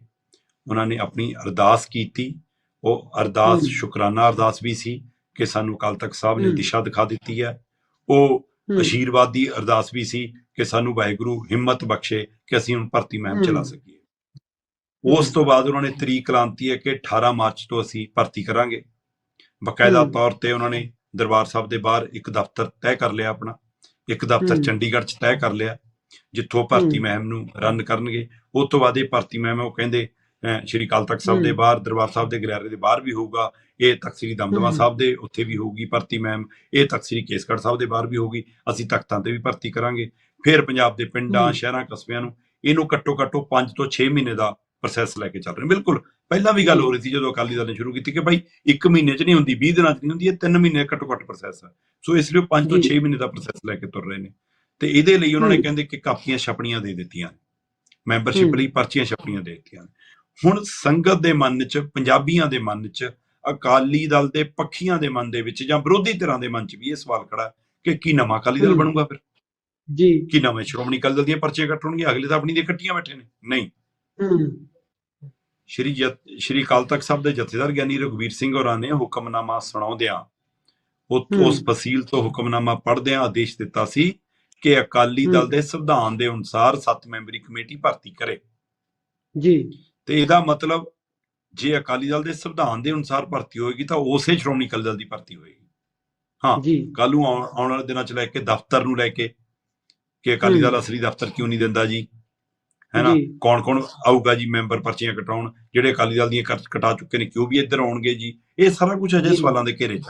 ਉਹਨਾਂ ਨੇ ਆਪਣੀ ਅਰਦਾਸ ਕੀਤੀ ਉਹ ਅਰਦਾਸ। ਸ਼ੁਕਰਾਨਾ ਅਰਦਾਸ ਵੀ ਸੀ ਕਿ ਸਾਨੂੰ ਅਕਾਲ ਤਖਤ ਸਾਹਿਬ ਨੇ। ਦਿਸ਼ਾ ਦਿਖਾ ਦਿੱਤੀ ਹੈ ਉਹ ਅਸ਼ੀਰਵਾਦ ਦੀ ਅਰਦਾਸ ਵੀ ਸੀ ਕਿ ਸਾਨੂੰ ਵਾਹਿਗੁਰੂ ਹਿੰਮਤ ਬਖਸ਼ੇ ਕਿ ਅਸੀਂ ਹੁਣ ਭਰਤੀ ਮਹਿਮ ਚਲਾ। ਸਕੀਏ ਉਸ ਤੋਂ ਬਾਅਦ ਉਹਨਾਂ ਨੇ ਤਰੀਕ ਲਾਂਤੀ ਹੈ ਕਿ 18 ਮਾਰਚ ਤੋਂ ਅਸੀਂ ਭਰਤੀ ਕਰਾਂਗੇ ਬਕਾਇਦਾ। ਤੌਰ ਤੇ ਉਹਨਾਂ ਨੇ ਦਰਬਾਰ ਸਾਹਿਬ ਦੇ ਬਾਹਰ ਇੱਕ ਦਫ਼ਤਰ ਤੈਅ ਕਰ ਲਿਆ ਆਪਣਾ ਇੱਕ ਦਫ਼ਤਰ। ਚੰਡੀਗੜ੍ਹ 'ਚ ਤੈਅ ਕਰ ਲਿਆ ਜਿੱਥੋਂ ਭਰਤੀ। ਮਹਿਮ ਨੂੰ ਰਨ ਕਰਨਗੇ ਉਸ ਤੋਂ ਬਾਅਦ ਇਹ ਭਰਤੀ ਮਹਿਮ ਉਹ ਕਹਿੰਦੇ ਸ਼੍ਰੀ ਅਕਾਲ ਤਖਤ ਸਾਹਿਬ ਦੇ। ਬਾਹਰ ਦਰਬਾਰ ਸਾਹਿਬ ਦੇ ਗਲਿਆਰੇ ਦੇ ਬਾਹਰ ਵੀ ਹੋਊਗਾ ਇਹ ਤਖਤ ਸ੍ਰੀ ਦਮਦਮਾ। ਸਾਹਿਬ ਦੇ ਉੱਥੇ ਵੀ ਹੋਊਗੀ ਭਰਤੀ ਮਹਿਮ ਇਹ ਤਖਤ ਸ੍ਰੀ ਕੇਸਗੜ੍ਹ ਸਾਹਿਬ ਦੇ ਬਾਹਰ ਵੀ ਹੋਊਗੀ ਅਸੀਂ ਤਖਤਾਂ ਤੇ ਵੀ ਭਰਤੀ ਕਰਾਂਗੇ ਫਿਰ ਪੰਜਾਬ ਦੇ ਪਿੰਡਾਂ। ਸ਼ਹਿਰਾਂ ਕਸਬਿਆਂ ਨੂੰ ਇਹਨੂੰ ਘੱਟੋ ਘੱਟੋ 5 ਤੋਂ 6 ਮਹੀਨੇ ਦਾ ਪ੍ਰੋਸੈਸ ਲੈ ਕੇ ਚੱਲ ਰਹੇ ਬਿਲਕੁਲ ਪਹਿਲਾਂ ਵੀ ਗੱਲ ਹੋ। ਰਹੀ ਸੀ ਜਦੋਂ ਅਕਾਲੀ ਦਲ ਨੇ ਸ਼ੁਰੂ ਕੀਤੀ ਕਿ ਭਾਈ 1 ਮਹੀਨੇ 'ਚ ਨਹੀਂ ਹੁੰਦੀ 20 ਦਿਨਾਂ 'ਚ ਨਹੀਂ ਹੁੰਦੀ ਇਹ 3 ਮਹੀਨੇ ਘੱਟੋ ਘੱਟ ਪ੍ਰੋਸੈਸ ਹੈ ਸੋ ਇਸ ਲਈ 5 ਤੋਂ ਜੀ। 6 ਮਹੀਨੇ ਦਾ ਪ੍ਰੋਸੈਸ ਲੈ ਕੇ ਤੁਰ ਰਹੇ ਨੇ। ਤੇ ਇਹਦੇ ਲਈ ਉਹਨਾਂ ਨੇ। ਕਹਿੰਦੇ ਕਿ ਕਾਪੀਆਂ ਛਪਣੀਆਂ ਦੇ ਦਿੱਤੀਆਂ। ਮੈਂਬਰਸ਼ਿਪ। ਲਈ ਪਰਚੀਆਂ ਛਪਣੀਆਂ ਦੇ ਦਿੱਤੀਆਂ। ਹੁਣ ਸੰਗਤ ਦੇ ਮਨ 'ਚ ਪੰਜਾਬੀਆਂ ਦੇ ਮਨ 'ਚ ਅਕਾਲੀ ਦਲ ਦੇ ਪੱਖੀਆਂ ਦੇ ਮਨ ਦੇ ਵਿੱਚ ਜਾਂ ਵਿਰੋਧੀ ਧਿਰਾਂ ਦੇ ਮਨ 'ਚ ਵੀ ਇਹ ਸਵਾਲ ਖੜਾ ਕਿ ਕੀ ਨਵਾਂ ਅਕਾਲੀ ਦਲ। ਬਣੂਗਾ ਫਿਰ? ਜੀ। ਕੀ ਨਵੇਂ ਸ਼੍ਰੋਮਣੀ ਅਕਾਲੀ ਦਲ ਦੀਆਂ ਪਰਚੀਆਂ ਕੱਟਣਗੇ ਅਗਲੇ ਤਾਂ ਆਪਣੀ ਦੇ ਕੱਟੀਆਂ ਬੈਠੇ ਨੇ। ਨਹੀਂ। ਸ਼੍ਰੀ ਸ਼੍ਰੀ ਅਕਾਲ ਤਖਤ ਸਾਹਿਬ ਦੇ ਜਥੇਦਾਰ ਗਿਆਨੀ ਰਘਵੀਰ ਸਿੰਘ ਹੋਰਾਂ ਨੇ ਹੁਕਮਨਾਮਾ ਸੁਣਾਉਂਦਿਆਂ। ਉਸ ਫਸੀਲ ਤੋਂ ਹੁਕਮਨਾਮਾ ਪੜ੍ਹਦਿਆਂ ਆਦੇਸ਼ ਦਿੱਤਾ ਸੀ ਕਿ ਅਕਾਲੀ ਦਲ। ਦੇ ਸੰਵਿਧਾਨ ਦੇ ਅਨੁਸਾਰ 7 ਮੈਂਬਰੀ ਕਮੇਟੀ ਭਰਤੀ ਕਰੇ ਜੀ ਤੇ ਇਹਦਾ ਮਤਲਬ ਜੇ ਅਕਾਲੀ ਦਲ ਦੇ ਸੰਵਿਧਾਨ ਦੇ ਅਨੁਸਾਰ ਭਰਤੀ ਹੋਏਗੀ ਤਾਂ ਉਸੇ ਸ਼੍ਰੋਮਣੀ ਅਕਾਲੀ ਦਲ ਦੀ ਭਰਤੀ ਹੋਏਗੀ ਹਾਂ ਜੀ ਕੱਲ ਨੂੰ ਆਉਣ ਵਾਲੇ ਦਿਨਾਂ ਚ ਲੈ ਕੇ ਦਫ਼ਤਰ ਨੂੰ ਲੈ ਕੇ ਕਿ ਅਕਾਲੀ ਦਲ। ਅਸਲੀ ਦਫ਼ਤਰ ਕਿਉਂ ਨਹੀਂ ਦਿੰਦਾ ਜੀ ਹੈਨਾ। ਕੌਣ ਕੌਣ ਆਊਗਾ ਜੀ ਮੈਂਬਰ ਪਰਚੀਆਂ ਕਟਾਉਣ? ਜਿਹੜੇ ਅਕਾਲੀ ਦਲ ਦੀਆਂ ਕਟਾ ਚੁੱਕੇ ਨੇ ਕਿਉਂ ਵੀ ਇੱਧਰ ਆਉਣਗੇ ਜੀ? ਇਹ ਸਾਰਾ ਕੁਝ ਅਜੇ। ਸਵਾਲਾਂ ਦੇ ਘੇਰੇ 'ਚ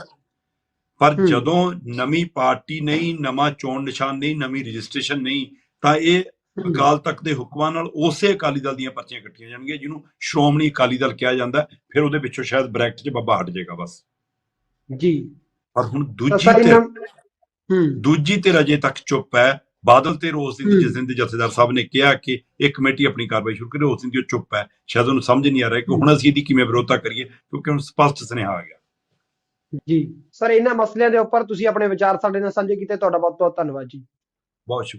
ਪਰ। ਜਦੋਂ ਨਵੀਂ ਪਾਰਟੀ ਨਹੀਂ ਨਵਾਂ ਚੋਣ ਨਿਸ਼ਾਨ ਨਹੀਂ ਨਵੀਂ ਰਜਿਸਟ੍ਰੇਸ਼ਨ ਨਹੀਂ ਤਾਂ ਇਹ ਅਕਾਲ ਤਖਤ ਦੇ ਹੁਕਮਾਂ ਨਾਲ ਉਸੇ ਅਕਾਲੀ ਦਲ ਦੀਆਂ ਪਰਚੀਆਂ ਕੱਟੀਆਂ ਜਾਣਗੀਆਂ ਜਿਹਨੂੰ ਸ਼੍ਰੋਮਣੀ ਅਕਾਲੀ ਦਲ ਕਿਹਾ ਜਾਂਦਾ। ਫਿਰ ਉਹਦੇ ਵਿੱਚੋਂ ਸ਼ਾਇਦ ਬ੍ਰੈਕਟ 'ਚ ਬੱਬਾ ਹਟ ਜਾਏਗਾ ਬਸ। ਜੀ। ਪਰ ਹੁਣ ਤਾਂ ਦੂਜੀ ਇਹਨਾਂ ਹੂੰ। ਦੂਜੀ ਧਿਰ ਅਜੇ ਤੱਕ ਚੁੱਪ ਹੈ। ਬਾਦਲ ਤੇ ਰੋਜ਼ ਸਿੰਘ। ਜਿਸ ਦਿਨ ਦੇ ਜਥੇਦਾਰ ਸਾਹਿਬ ਨੇ ਕਿਹਾ ਕਿ ਇਹ ਕਮੇਟੀ ਆਪਣੀ ਕਾਰਵਾਈ ਸ਼ੁਰੂ ਕਰੇ ਉਸ ਦਿਨ ਦੀ ਚੁੱਪ ਹੈ। ਸ਼ਾਇਦ ਉਹਨੂੰ ਸਮਝ ਨਹੀਂ ਆ ਰਿਹਾ ਕਿ ਹੁਣ ਅਸੀਂ ਇਹਦੀ ਕਿਵੇਂ ਵਿਰੋਧਤਾ ਕਰੀਏ ਕਿਉਂਕਿ ਹੁਣ ਸਪਸ਼ਟ ਸੁਨੇਹਾ ਆ ਗਿਆ। ਜੀ। ਸਰ ਇਹਨਾਂ ਮਸਲਿਆਂ ਦੇ ਉੱਪਰ ਤੁਸੀਂ ਆਪਣੇ ਵਿਚਾਰ ਸਾਡੇ ਨਾਲ ਸਾਂਝੇ ਕੀਤੇ ਤੁਹਾਡਾ ਬਹੁਤ ਬਹੁਤ ਧੰਨਵਾਦ ਜੀ। ਬਹੁਤ ਸ਼ੁਕਰੀਆ